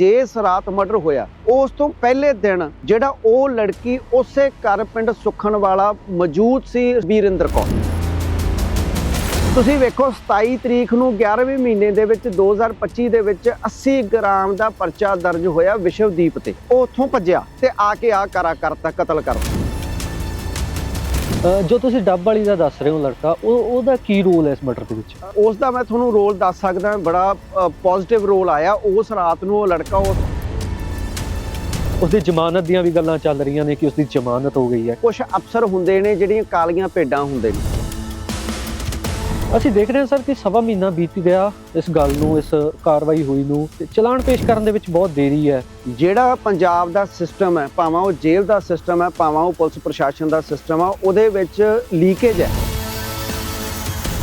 ਜੇ ਇਸ ਮਰਡਰ ਹੋਇਆ, ਉਸ ਤੋਂ ਪਹਿਲੇ ਦਿਨ ਜਿਹੜਾ ਉਹ ਲੜਕੀ ਉਸੇ ਘਰ ਪਿੰਡ ਸੁਖਣ ਵਾਲਾ ਮੌਜੂਦ ਸੀ ਵੀਰਿੰਦਰ ਕੌਰ। ਤੁਸੀਂ ਵੇਖੋ 27 ਤਰੀਕ ਨੂੰ 11ਵੇਂ ਮਹੀਨੇ ਦੇ ਵਿੱਚ 2025 ਦੇ ਵਿੱਚ 80 ਗ੍ਰਾਮ ਦਾ ਪਰਚਾ ਦਰਜ ਹੋਇਆ ਵਿਸ਼ਵਦੀਪ ਤੇ। ਉਹ ਉੱਥੋਂ ਭੱਜਿਆ ਤੇ ਆ ਕੇ ਆ ਕਰਾ ਕਰਤਾ ਕਤਲ ਕਰਤਾ ਜੋ ਤੁਸੀਂ ਡੱਬ ਵਾਲੀ ਦਾ ਦੱਸ ਰਹੇ ਹੋ ਲੜਕਾ ਉਹ ਉਹਦਾ ਕੀ ਰੋਲ ਹੈ ਇਸ ਮਰਡਰ ਦੇ ਵਿੱਚ? ਉਸ ਦਾ ਮੈਂ ਤੁਹਾਨੂੰ ਰੋਲ ਦੱਸ ਸਕਦਾ ਬੜਾ ਪੋਜ਼ਿਟਿਵ ਰੋਲ ਆਇਆ। ਉਸ ਰਾਤ ਨੂੰ ਉਹ ਲੜਕਾ ਉਸ ਉਸਦੀ ਜ਼ਮਾਨਤ ਦੀਆਂ ਵੀ ਗੱਲਾਂ ਚੱਲ ਰਹੀਆਂ ਨੇ ਕਿ ਉਸਦੀ ਜ਼ਮਾਨਤ ਹੋ ਗਈ ਹੈ। ਕੁਝ ਅਫਸਰ ਹੁੰਦੇ ਨੇ ਜਿਹੜੀਆਂ ਕਾਲੀਆਂ ਭੇਡਾਂ ਹੁੰਦੇ ਨੇ। ਅਸੀਂ ਦੇਖ ਰਹੇ ਹਾਂ ਸਰ ਕਿ ਸਵਾ ਮਹੀਨਾ ਬੀਤ ਗਿਆ ਇਸ ਗੱਲ ਨੂੰ ਇਸ ਕਾਰਵਾਈ ਹੋਈ ਨੂੰ ਤੇ ਚਲਾਨ ਪੇਸ਼ ਕਰਨ ਦੇ ਵਿੱਚ ਬਹੁਤ ਦੇਰੀ ਹੈ। ਜਿਹੜਾ ਪੰਜਾਬ ਦਾ ਸਿਸਟਮ ਹੈ ਭਾਵੇਂ ਉਹ ਜੇਲ੍ਹ ਦਾ ਸਿਸਟਮ ਹੈ ਭਾਵੇਂ ਉਹ ਪੁਲਿਸ ਪ੍ਰਸ਼ਾਸਨ ਦਾ ਸਿਸਟਮ ਆ ਉਹਦੇ ਵਿੱਚ ਲੀਕੇਜ ਹੈ।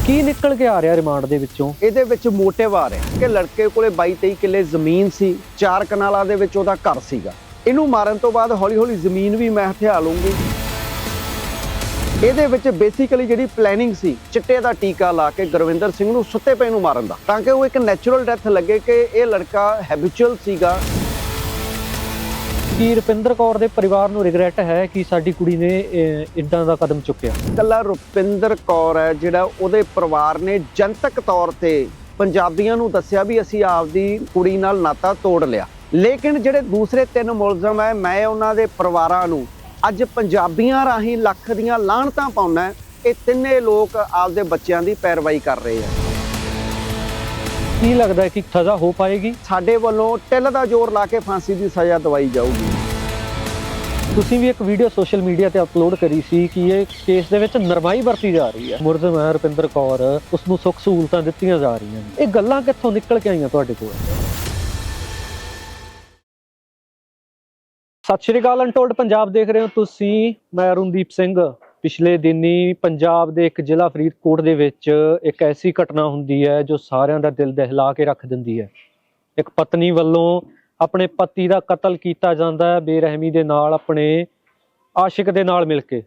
ਕੀ ਨਿਕਲ ਕੇ ਆ ਰਿਹਾ ਰਿਮਾਂਡ ਦੇ ਵਿੱਚੋਂ? ਇਹਦੇ ਵਿੱਚ ਮੋਟਿਵ ਆ ਰਿਹਾ ਕਿ ਲੜਕੇ ਕੋਲੇ 22 23 ਕਿੱਲੇ ਜ਼ਮੀਨ ਸੀ ਚਾਰ ਕਨਾਲਾਂ ਦੇ ਵਿੱਚ ਉਹਦਾ ਘਰ ਸੀਗਾ। ਇਹਨੂੰ ਮਾਰਨ ਤੋਂ ਬਾਅਦ ਹੌਲੀ ਹੌਲੀ ਜ਼ਮੀਨ ਵੀ ਮੈਂ ਹਥਿਆ ਲੂੰਗੀ ਇਹਦੇ ਵਿੱਚ ਬੇਸਿਕਲੀ ਜਿਹੜੀ ਪਲੈਨਿੰਗ ਸੀ ਚਿੱਟੇ ਦਾ ਟੀਕਾ ਲਾ ਕੇ ਗੁਰਵਿੰਦਰ ਸਿੰਘ ਨੂੰ ਸੁੱਤੇ ਪਏ ਨੂੰ ਮਾਰਨ ਦਾ। ਤਾਂ ਕਿ ਉਹ ਇੱਕ ਨੈਚੁਰਲ ਡੈਥ ਲੱਗੇ ਕਿ ਇਹ ਲੜਕਾ ਹੈਬਿਚੁਅਲ ਸੀਗਾ। ਕੀ ਰੁਪਿੰਦਰ ਕੌਰ ਦੇ ਪਰਿਵਾਰ ਨੂੰ ਰਿਗਰੈਟ ਹੈ ਕਿ ਸਾਡੀ ਕੁੜੀ ਨੇ ਇੱਦਾਂ ਦਾ ਕਦਮ ਚੁੱਕਿਆ? ਕੱਲਾ ਰੁਪਿੰਦਰ ਕੌਰ ਹੈ ਜਿਹੜਾ ਉਹਦੇ ਪਰਿਵਾਰ ਨੇ ਜਨਤਕ ਤੌਰ ਤੇ ਪੰਜਾਬੀਆਂ ਨੂੰ ਦੱਸਿਆ ਵੀ ਅਸੀਂ ਆਪਦੀ ਕੁੜੀ ਨਾਲ ਨਾਤਾ ਤੋੜ ਲਿਆ। ਲੇਕਿਨ ਜਿਹੜੇ ਦੂਸਰੇ ਤਿੰਨ ਮੁਲਜ਼ਮ ਹੈ ਮੈਂ ਉਹਨਾਂ ਦੇ ਪਰਿਵਾਰਾਂ ਨੂੰ ਅੱਜ ਪੰਜਾਬੀਆਂ ਰਾਹੀਂ ਲੱਖ ਦੀਆਂ ਲਾਹਣਤਾਂ ਪਾਉਣਾ ਇਹ ਤਿੰਨੇ ਲੋਕ ਆਪਦੇ ਬੱਚਿਆਂ ਦੀ ਪੈਰਵਾਈ ਕਰ ਰਹੇ ਆ। ਕੀ ਲੱਗਦਾ ਹੈ ਕਿ ਸਜ਼ਾ ਹੋ ਪਾਏਗੀ? ਸਾਡੇ ਵੱਲੋਂ ਟਿੱਲ ਦਾ ਜ਼ੋਰ ਲਾ ਕੇ ਫਾਂਸੀ ਦੀ ਸਜ਼ਾ ਦਵਾਈ ਜਾਊਗੀ। ਤੁਸੀਂ ਵੀ ਇੱਕ ਵੀਡੀਓ ਸੋਸ਼ਲ ਮੀਡੀਆ ਤੇ ਅਪਲੋਡ ਕਰੀ ਸੀ ਕਿ ਇਹ ਕੇਸ ਦੇ ਵਿੱਚ ਨਰਮਾਈ ਵਰਤੀ ਜਾ ਰਹੀ ਹੈ। ਮੁਰਜ਼ਮ ਹੈ ਰੁਪਿੰਦਰ ਕੌਰ ਉਸ ਨੂੰ ਸੁੱਖ ਸਹੂਲਤਾਂ ਦਿੱਤੀਆਂ ਜਾ ਰਹੀਆਂ ਨੇ। ਇਹ ਗੱਲਾਂ ਕਿੱਥੋਂ ਨਿਕਲ ਕੇ ਆਈਆਂ ਤੁਹਾਡੇ ਕੋਲ? ਸਤਿ ਸ਼੍ਰੀ ਅਕਾਲ ਅਨਟੋਲਡ ਪੰਜਾਬ ਦੇਖ ਰਹੇ ਹੋ ਤੁਸੀਂ, ਮੈਂ ਅਰੁਣਦੀਪ ਸਿੰਘ। ਪਿਛਲੇ ਦਿਨੀ ਪੰਜਾਬ ਦੇ ਇੱਕ ਜ਼ਿਲ੍ਹਾ ਫਰੀਦਕੋਟ ਦੇ ਵਿੱਚ ਇੱਕ ਐਸੀ ਘਟਨਾ ਹੁੰਦੀ ਹੈ ਜੋ ਸਾਰਿਆਂ ਦਾ ਦਿਲ ਦਹਿਲਾ ਕੇ ਰੱਖ ਦਿੰਦੀ ਹੈ। ਇੱਕ ਪਤਨੀ ਵੱਲੋਂ ਆਪਣੇ ਪਤੀ ਦਾ ਕਤਲ ਕੀਤਾ ਜਾਂਦਾ ਹੈ, ਬੇਰਹਿਮੀ ਦੇ ਨਾਲ ਆਪਣੇ ਆਸ਼ਿਕ ਦੇ ਨਾਲ ਮਿਲ ਕੇ।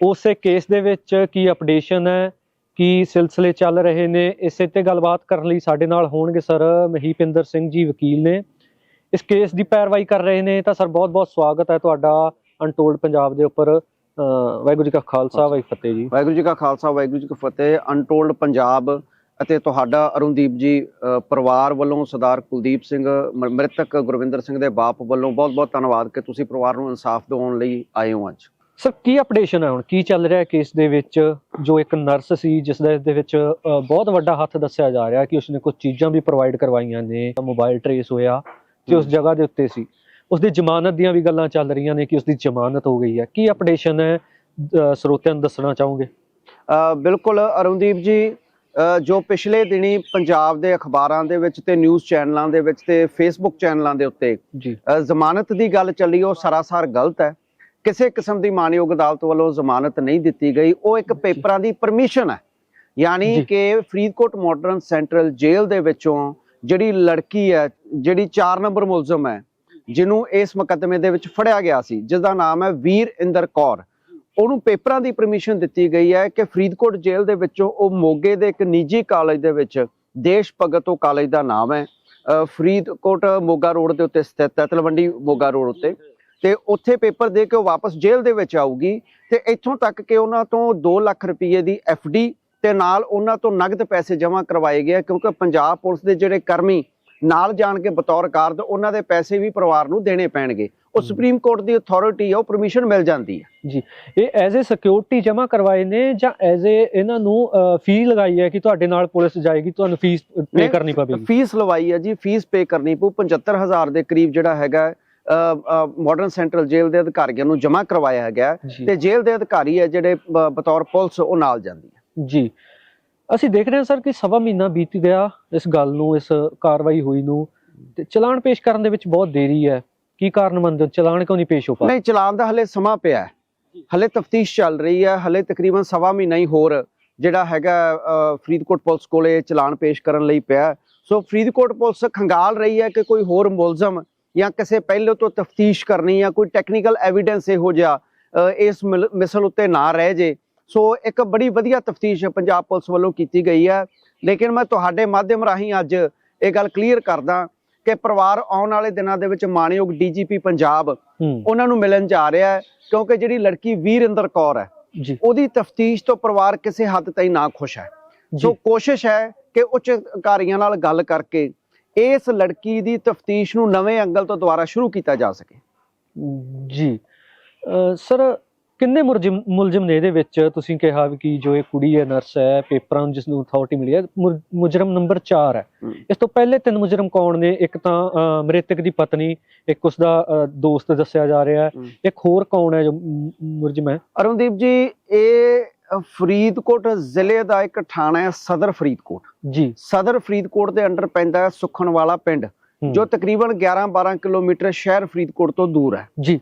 ਉਸੇ ਕੇਸ ਦੇ ਵਿੱਚ ਕੀ ਅਪਡੇਸ਼ਨ ਹੈ, ਕੀ ਸਿਲਸਿਲੇ ਚੱਲ ਰਹੇ ਨੇ, ਇਸੇ ਤੇ ਗੱਲਬਾਤ ਕਰਨ ਲਈ ਸਾਡੇ ਨਾਲ ਹੋਣਗੇ ਸਰ ਮਹੀਪਿੰਦਰ ਸਿੰਘ ਜੀ ਵਕੀਲ ਨੇ। ਇਸ ਕੇਸ ਦੀ ਪੈਰਵਾਈ ਕਰ ਰਹੇ ਨੇ ਤਾਂ ਸਰ ਬਹੁਤ ਬਹੁਤ ਸਵਾਗਤ ਹੈ ਤੁਹਾਡਾ ਅਨਟੋਲਡ ਪੰਜਾਬ ਦੇ ਉੱਪਰ ਵਾਹਿਗੁਰੂ ਜੀ ਕਾ ਖਾਲਸਾ ਵਾਹਿਗੁਰੂ ਫਤਿਹ ਜੀ। ਵਾਹਿਗੁਰੂ ਜੀ ਕਾ ਖਾਲਸਾ ਵਾਹਿਗੁਰੂ ਜੀ ਕੀ ਫਤਿਹ। ਅਨਟੋਲਡ ਪੰਜਾਬ ਅਤੇ ਤੁਹਾਡਾ ਅਰੁਣਦੀਪ ਜੀ ਪਰਿਵਾਰ ਵੱਲੋਂ ਸਰਦਾਰ ਕੁਲਦੀਪ ਸਿੰਘ ਮ੍ਰਿਤਕ ਗੁਰਵਿੰਦਰ ਸਿੰਘ ਦੇ ਬਾਪ ਵੱਲੋਂ ਬਹੁਤ-ਬਹੁਤ ਧੰਨਵਾਦ ਕਿ ਤੁਸੀਂ ਪਰਿਵਾਰ ਨੂੰ ਇਨਸਾਫ ਦਿਵਾਉਣ ਲਈ ਆਏ ਹੋ ਅੱਜ। ਸਰ ਕੀ ਅਪਡੇਸ਼ਨ ਹੈ ਹੁਣ? ਕੀ ਚੱਲ ਰਿਹਾ ਹੈ ਕੇਸ ਦੇ ਵਿੱਚ? ਜੋ ਇੱਕ ਨਰਸ ਸੀ ਜਿਸ ਦਾ ਇਸ ਦੇ ਵਿੱਚ ਬਹੁਤ ਵੱਡਾ ਹੱਥ ਦੱਸਿਆ ਜਾ ਰਿਹਾ ਕਿ ਉਸਨੇ ਕੁਝ ਚੀਜ਼ਾਂ ਵੀ ਪ੍ਰੋਵਾਈਡ ਕਰਵਾਈਆਂ ਨੇ ਮੋਬਾਈਲ ਟਰੇਸ ਹੋਇਆ। ਤੇ ਉਸ। ਜਗ੍ਹਾ ਦੇ ਉੱਤੇ ਸੀ। ਉਸ ਦੀ ਜ਼ਮਾਨਤ ਦੀਆਂ ਵੀ ਗੱਲਾਂ ਚੱਲ ਰਹੀਆਂ ਨੇ ਕਿ ਉਸ ਦੀ ਜ਼ਮਾਨਤ ਹੋ ਗਈ ਹੈ। ਕੀ ਅਪਡੇਸ਼ਨ ਹੈ? ਸਰੋਤਿਆਂ ਨੂੰ ਦੱਸਣਾ ਚਾਹੋਗੇ? ਬਿਲਕੁਲ ਅਰੁਣਦੀਪ ਜੀ ਜੋ ਪਿਛਲੇ ਦਿਨੀ ਪੰਜਾਬ ਦੇ ਅਖਬਾਰਾਂ ਦੇ ਵਿੱਚ ਤੇ ਨਿਊਜ਼ ਚੈਨਲਾਂ ਦੇ ਵਿੱਚ ਤੇ ਫੇਸਬੁੱਕ ਚੈਨਲਾਂ ਦੇ ਉੱਤੇ ਜੀ। ਜ਼ਮਾਨਤ ਦੀ ਗੱਲ ਚੱਲੀ ਉਹ ਸਰਾਸਰ ਗਲਤ ਹੈ। ਕਿਸੇ ਕਿਸਮ ਦੀ ਮਾਨਯੋਗ ਅਦਾਲਤ ਵੱਲੋਂ ਜ਼ਮਾਨਤ ਨਹੀਂ ਦਿੱਤੀ ਗਈ। ਉਹ ਇੱਕ ਪੇਪਰਾਂ ਦੀ ਪਰਮਿਸ਼ਨ ਹੈ। ਯਾਨੀ ਜੀ। ਕਿ ਫਰੀਦਕੋਟ ਮਾਡਰਨ ਸੈਂਟਰਲ ਜੇਲ੍ਹ ਦੇ ਵਿੱਚੋਂ ਜਿਹੜੀ ਲੜਕੀ ਹੈ, ਜਿਹੜੀ 4 ਨੰਬਰ ਮੁਲਜ਼ਮ ਹੈ, ਜਿਹਨੂੰ ਇਸ ਮੁਕੱਦਮੇ ਦੇ ਵਿੱਚ ਫੜਿਆ ਗਿਆ ਸੀ ਜਿਸ ਦਾ ਨਾਮ ਹੈ ਵੀਰ ਇੰਦਰ ਕੌਰ। ਉਹਨੂੰ ਪੇਪਰਾਂ ਦੀ ਪਰਮਿਸ਼ਨ ਦਿੱਤੀ ਗਈ ਹੈ ਕਿ ਫਰੀਦਕੋਟ ਜੇਲ੍ਹ ਦੇ ਵਿੱਚੋਂ ਉਹ ਮੋਗੇ ਦੇ ਇੱਕ ਨਿੱਜੀ ਕਾਲਜ ਦੇ ਵਿੱਚ ਦੇਸ਼ ਭਗਤ ਉਹ ਕਾਲਜ ਦਾ ਨਾਮ ਹੈ ਫਰੀਦਕੋਟ ਮੋਗਾ ਰੋਡ ਦੇ ਉੱਤੇ ਸਥਿਤ ਹੈ, ਤਲਵੰਡੀ ਮੋਗਾ ਰੋਡ ਉੱਤੇ। ਤੇ ਉੱਥੇ ਪੇਪਰ ਦੇ ਕੇ ਉਹ ਵਾਪਸ ਜੇਲ੍ਹ ਦੇ ਵਿੱਚ ਆਊਗੀ ਤੇ ਇੱਥੋਂ ਤੱਕ ਕਿ ਉਹਨਾਂ ਤੋਂ 2 ਲੱਖ ਰੁਪਏ ਦੀ ਡੀ ਤੇ ਨਾਲ ਉਹਨਾਂ ਤੋਂ ਨਗਦ ਪੈਸੇ ਜਮ੍ਹਾਂ ਕਰਵਾਏ ਗਏ ਕਿਉਂਕਿ ਪੰਜਾਬ ਪੁਲਿਸ ਦੇ ਜਿਹੜੇ ਕਰਮੀ ਨਾਲ ਜਾਣ ਕੇ ਬਤੌਰ ਕਾਰਦ ਉਹਨਾਂ ਦੇ ਪੈਸੇ ਵੀ ਪਰਿਵਾਰ ਨੂੰ ਦੇਣੇ ਪੈਣਗੇ। ਉਹ। ਸੁਪਰੀਮ ਕੋਰਟ ਦੀ ਅਥਾਰਟੀ ਹੈ ਉਹ ਪਰਮਿਸ਼ਨ ਮਿਲ ਜਾਂਦੀ ਹੈ ਇਹ ਐਜ਼ ਅ ਸਿਕਿਉਰਿਟੀ ਜਮ੍ਹਾਂ ਕਰਵਾਏ ਨੇ ਜਾਂ ਐਜ਼ ਅ ਇਹਨਾਂ ਨੂੰ ਫੀ ਲਗਾਈ ਹੈ ਕਿ ਤੁਹਾਡੇ ਨਾਲ ਪੁਲਿਸ ਜਾਏਗੀ ਤੁਹਾਨੂੰ ਫੀਸ ਪੇ ਕਰਨੀ ਪਵੇਗੀ? ਫੀਸ ਲਵਾਈ ਹੈ ਜੀ ਫੀਸ ਪੇ ਕਰਨੀ ਪਊ 75000 ਦੇ ਕਰੀਬ ਜਿਹੜਾ ਹੈਗਾ ਮਾਡਰਨ ਸੈਂਟਰਲ ਜੇਲ੍ਹ ਦੇ ਅਧਿਕਾਰੀਆਂ ਨੂੰ ਜਮ੍ਹਾਂ ਕਰਵਾਇਆ ਹੈਗਾ ਜੀ। ਤੇ ਜੇਲ੍ਹ ਦੇ ਅਧਿਕਾਰੀ ਹੈ ਜਿਹੜੇ ਬਤੌਰ ਪੁਲਿਸ ਉਹ ਨਾਲ ਜਾਂਦੀ ਜੀ। ਅਸੀਂ ਦੇਖ ਰਹੇ ਹਾਂ ਸਰ ਕਿ ਸਵਾ ਮਹੀਨਾ ਬੀਤ ਗਿਆ ਇਸ ਗੱਲ ਨੂੰ ਇਸ ਕਾਰਵਾਈ ਹੋਈ ਨੂੰ। ਤੇ ਚਲਾਨ ਪੇਸ਼ ਕਰਨ ਦੇ ਵਿੱਚ ਬਹੁਤ ਦੇਰੀ ਹੈ। ਕੀ ਕਾਰਨ ਮੰਨਦੇ ਹੋ? ਚਲਾਨ ਕਿਉਂ ਨਹੀਂ ਪੇਸ਼ ਹੋ ਪਾ ਨਹੀਂ ਚਲਾਨ ਦਾ ਹਲੇ ਸਮਾਂ ਪਿਆ ਹੈ। ਹਲੇ ਤਫਤੀਸ਼ ਚੱਲ ਰਹੀ ਹੈ। ਹਲੇ ਤਕਰੀਬਨ ਸਵਾ ਮਹੀਨਾ ਹੀ ਹੋਰ ਜਿਹੜਾ ਹੈਗਾ ਫਰੀਦਕੋਟ ਪੁਲਿਸ ਕੋਲੇ ਚਲਾਨ ਪੇਸ਼ ਕਰਨ ਲਈ ਪਿਆ। ਸੋ ਫਰੀਦਕੋਟ ਪੁਲਿਸ ਖੰਗਾਲ ਰਹੀ ਹੈ ਕਿ ਕੋਈ ਹੋਰ ਮੁਲਜ਼ਮ ਜਾਂ ਕਿਸੇ ਪਹਿਲੇ ਤੋਂ ਤਫਤੀਸ਼ ਕਰਨੀ ਜਾਂ ਕੋਈ ਟੈਕਨੀਕਲ ਐਵੀਡੈਂਸ ਇਹੋ ਜਿਹਾ ਇਸ ਮਿਸਲ ਉੱਤੇ ਨਾ ਰਹਿ ਜੇ। ਸੋ ਇੱਕ ਬੜੀ ਵਧੀਆ ਤਫਤੀਸ਼ ਪੰਜਾਬ ਪੁਲਿਸ ਵੱਲੋਂ ਕੀਤੀ ਗਈ ਹੈ। ਲੇਕਿਨ ਮੈਂ ਤੁਹਾਡੇ ਮਾਧਿਅਮ ਰਾਹੀਂ ਅੱਜ ਇਹ ਗੱਲ ਕਲੀਅਰ ਕਰਦਾ ਕਿ ਪਰਿਵਾਰ ਆਉਣ ਵਾਲੇ ਦਿਨਾਂ ਦੇ ਵਿੱਚ ਮਾਨਯੋਗ ਡੀਜੀਪੀ ਪੰਜਾਬ ਉਹਨਾਂ ਨੂੰ ਮਿਲਣ ਜਾ ਰਿਹਾ ਹੈ ਕਿਉਂਕਿ ਜਿਹੜੀ ਲੜਕੀ ਵੀਰਿੰਦਰ ਕੌਰ ਹੈ ਜੀ। ਉਹਦੀ ਤਫਤੀਸ਼ ਤੋਂ ਪਰਿਵਾਰ ਕਿਸੇ ਹੱਦ ਤਾਈਂ ਨਾ ਖੁਸ਼ ਹੈ। ਸੋ ਕੋਸ਼ਿਸ਼ ਹੈ ਕਿ ਉੱਚ ਅਧਿਕਾਰੀਆਂ ਨਾਲ ਗੱਲ ਕਰਕੇ ਇਸ ਲੜਕੀ ਦੀ ਤਫਤੀਸ਼ ਨੂੰ ਨਵੇਂ ਐਂਗਲ ਤੋਂ ਦੁਬਾਰਾ ਸ਼ੁਰੂ ਕੀਤਾ ਜਾ ਸਕੇ। ਜੀ। ਸਰ ਕਿੰਨੇ ਮੁਲਜ਼ਮ ਮੁਲਜ਼ਮ ਨੇ ਇਹਦੇ ਵਿੱਚ? ਤੁਸੀਂ ਕਿਹਾ ਵੀ ਕਿ ਜੋ ਇਹ ਕੁੜੀ ਹੈ ਨਰਸ ਹੈ ਪੇਪਰਾਂ ਨੂੰ ਜਿਸ ਨੂੰ ਅਥਾਰਟੀ ਮਿਲੀ ਹੈ ਮੁਜਰਮ ਨੰਬਰ 4 ਹੈ। ਇਸ ਤੋਂ ਪਹਿਲੇ ਤਿੰਨ ਮੁਜਰਮ ਕੌਣ ਨੇ? ਇੱਕ ਤਾਂ ਮ੍ਰਿਤਕ ਦੀ ਪਤਨੀ ਇੱਕ ਉਸ ਦਾ ਦੋਸਤ ਦੱਸਿਆ ਜਾ ਰਿਹਾ ਹੈ। ਇੱਕ ਹੋਰ ਕੌਣ ਹੈ ਜੋ ਮੁਲਜ਼ਮ ਹੈ? ਅਰੁਣਦੀਪ ਜੀ ਇਹ ਫਰੀਦਕੋਟ ਜ਼ਿਲ੍ਹੇ ਦਾ ਇੱਕ ਥਾਣਾ ਹੈ ਸਦਰ ਫਰੀਦਕੋਟ। ਜੀ। ਸਦਰ ਫਰੀਦਕੋਟ ਦੇ ਅੰਡਰ ਪੈਂਦਾ ਹੈ ਸੁਖਣਵਾਲਾ ਪਿੰਡ ਜੋ ਤਕਰੀਬਨ 11-12 ਕਿਲੋਮੀਟਰ ਸ਼ਹਿਰ ਫਰੀਦਕੋਟ ਤੋਂ ਦੂਰ ਹੈ। ਜੀ।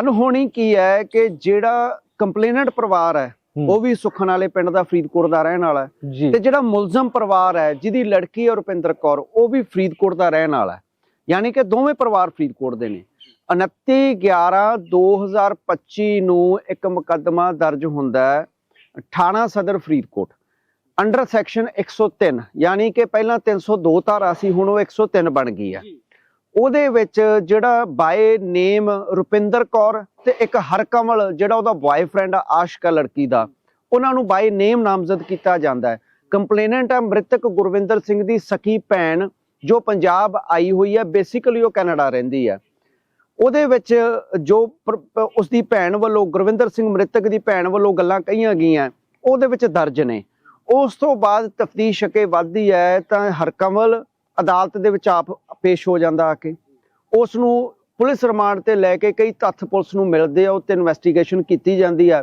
ਅਨਹੋਣੀ ਕੀ ਹੈ ਕਿ ਜਿਹੜਾ ਕੰਪਲੇਨੈਂਟ ਪਰਿਵਾਰ ਹੈ ਉਹ ਵੀ ਸੁਖਣ ਵਾਲੇ ਪਿੰਡ ਦਾ ਫਰੀਦਕੋਟ ਦਾ ਰਹਿਣ ਵਾਲਾ ਹੈ। ਤੇ ਜਿਹੜਾ ਮੁਲਜ਼ਮ ਪਰਿਵਾਰ ਹੈ ਜਿਹਦੀ ਲੜਕੀ ਹੈ ਰੁਪਿੰਦਰ ਕੌਰ ਉਹ ਵੀ ਫਰੀਦਕੋਟ ਦਾ ਰਹਿਣ ਵਾਲਾ ਹੈ। ਯਾਨੀ ਕਿ ਦੋਵੇਂ ਪਰਿਵਾਰ ਫਰੀਦਕੋਟ ਦੇ ਨੇ। 29 11 2025 ਨੂੰ ਇੱਕ ਮੁਕੱਦਮਾ ਦਰਜ ਹੁੰਦਾ ਹੈ ਥਾਣਾ ਸਦਰ ਫਰੀਦਕੋਟ ਅੰਡਰ ਸੈਕਸ਼ਨ 103 ਯਾਨੀ ਕਿ ਪਹਿਲਾਂ 302 ਧਾਰਾ ਸੀ ਹੁਣ ਉਹ 103 ਬਣ ਗਈ ਹੈ। ਉਹਦੇ ਵਿੱਚ ਜਿਹੜਾ ਬਾਏ ਨੇਮ ਰੁਪਿੰਦਰ ਕੌਰ ਤੇ ਇੱਕ ਹਰਕਮਲ, ਜਿਹੜਾ ਉਹਦਾ ਬॉयਫ੍ਰੈਂਡ ਆ ਆਸ਼ਕਾ ਲੜਕੀ ਦਾ, ਉਹਨਾਂ ਨੂੰ ਬਾਏ ਨੇਮ ਨਾਮਜ਼ਦ ਕੀਤਾ ਜਾਂਦਾ ਹੈ। ਕੰਪਲੇਨੈਂਟ ਹੈ ਮ੍ਰਿਤਕ ਗੁਰਵਿੰਦਰ ਸਿੰਘ ਦੀ ਸਕੀ ਭੈਣ, ਜੋ ਪੰਜਾਬ ਆਈ ਹੋਈ ਹੈ ਬੇਸਿਕਲੀ ਉਹ ਕੈਨੇਡਾ ਰਹਿੰਦੀ ਹੈ। ਉਹਦੇ ਵਿੱਚ ਜੋ ਉਸ ਦੀ ਭੈਣ ਵੱਲੋਂ, ਗੁਰਵਿੰਦਰ ਸਿੰਘ ਮ੍ਰਿਤਕ ਦੀ ਭੈਣ ਵੱਲੋਂ ਗੱਲਾਂ ਕਹੀਆਂ ਗਈਆਂ, ਉਹਦੇ ਵਿੱਚ ਦਰਜ ਨੇ। ਉਸ ਤੋਂ ਬਾਅਦ ਤਫਤੀਸ਼ ਅਕੇ ਵੱਧਦੀ ਹੈ ਤਾਂ ਹਰਕਮਲ ਅਦਾਲਤ ਦੇ ਵਿੱਚ ਆਪ ਪੇਸ਼ ਹੋ ਜਾਂਦਾ ਆ ਕੇ। ਉਸ ਨੂੰ ਪੁਲਿਸ ਰਿਮਾਂਡ ਤੇ ਲੈ ਕੇ ਕਈ ਤੱਥ ਪੁਲਿਸ ਨੂੰ ਮਿਲਦੇ ਆ ਉੱਤੇ ਇਨਵੈਸਟੀਗੇਸ਼ਨ ਕੀਤੀ ਜਾਂਦੀ ਹੈ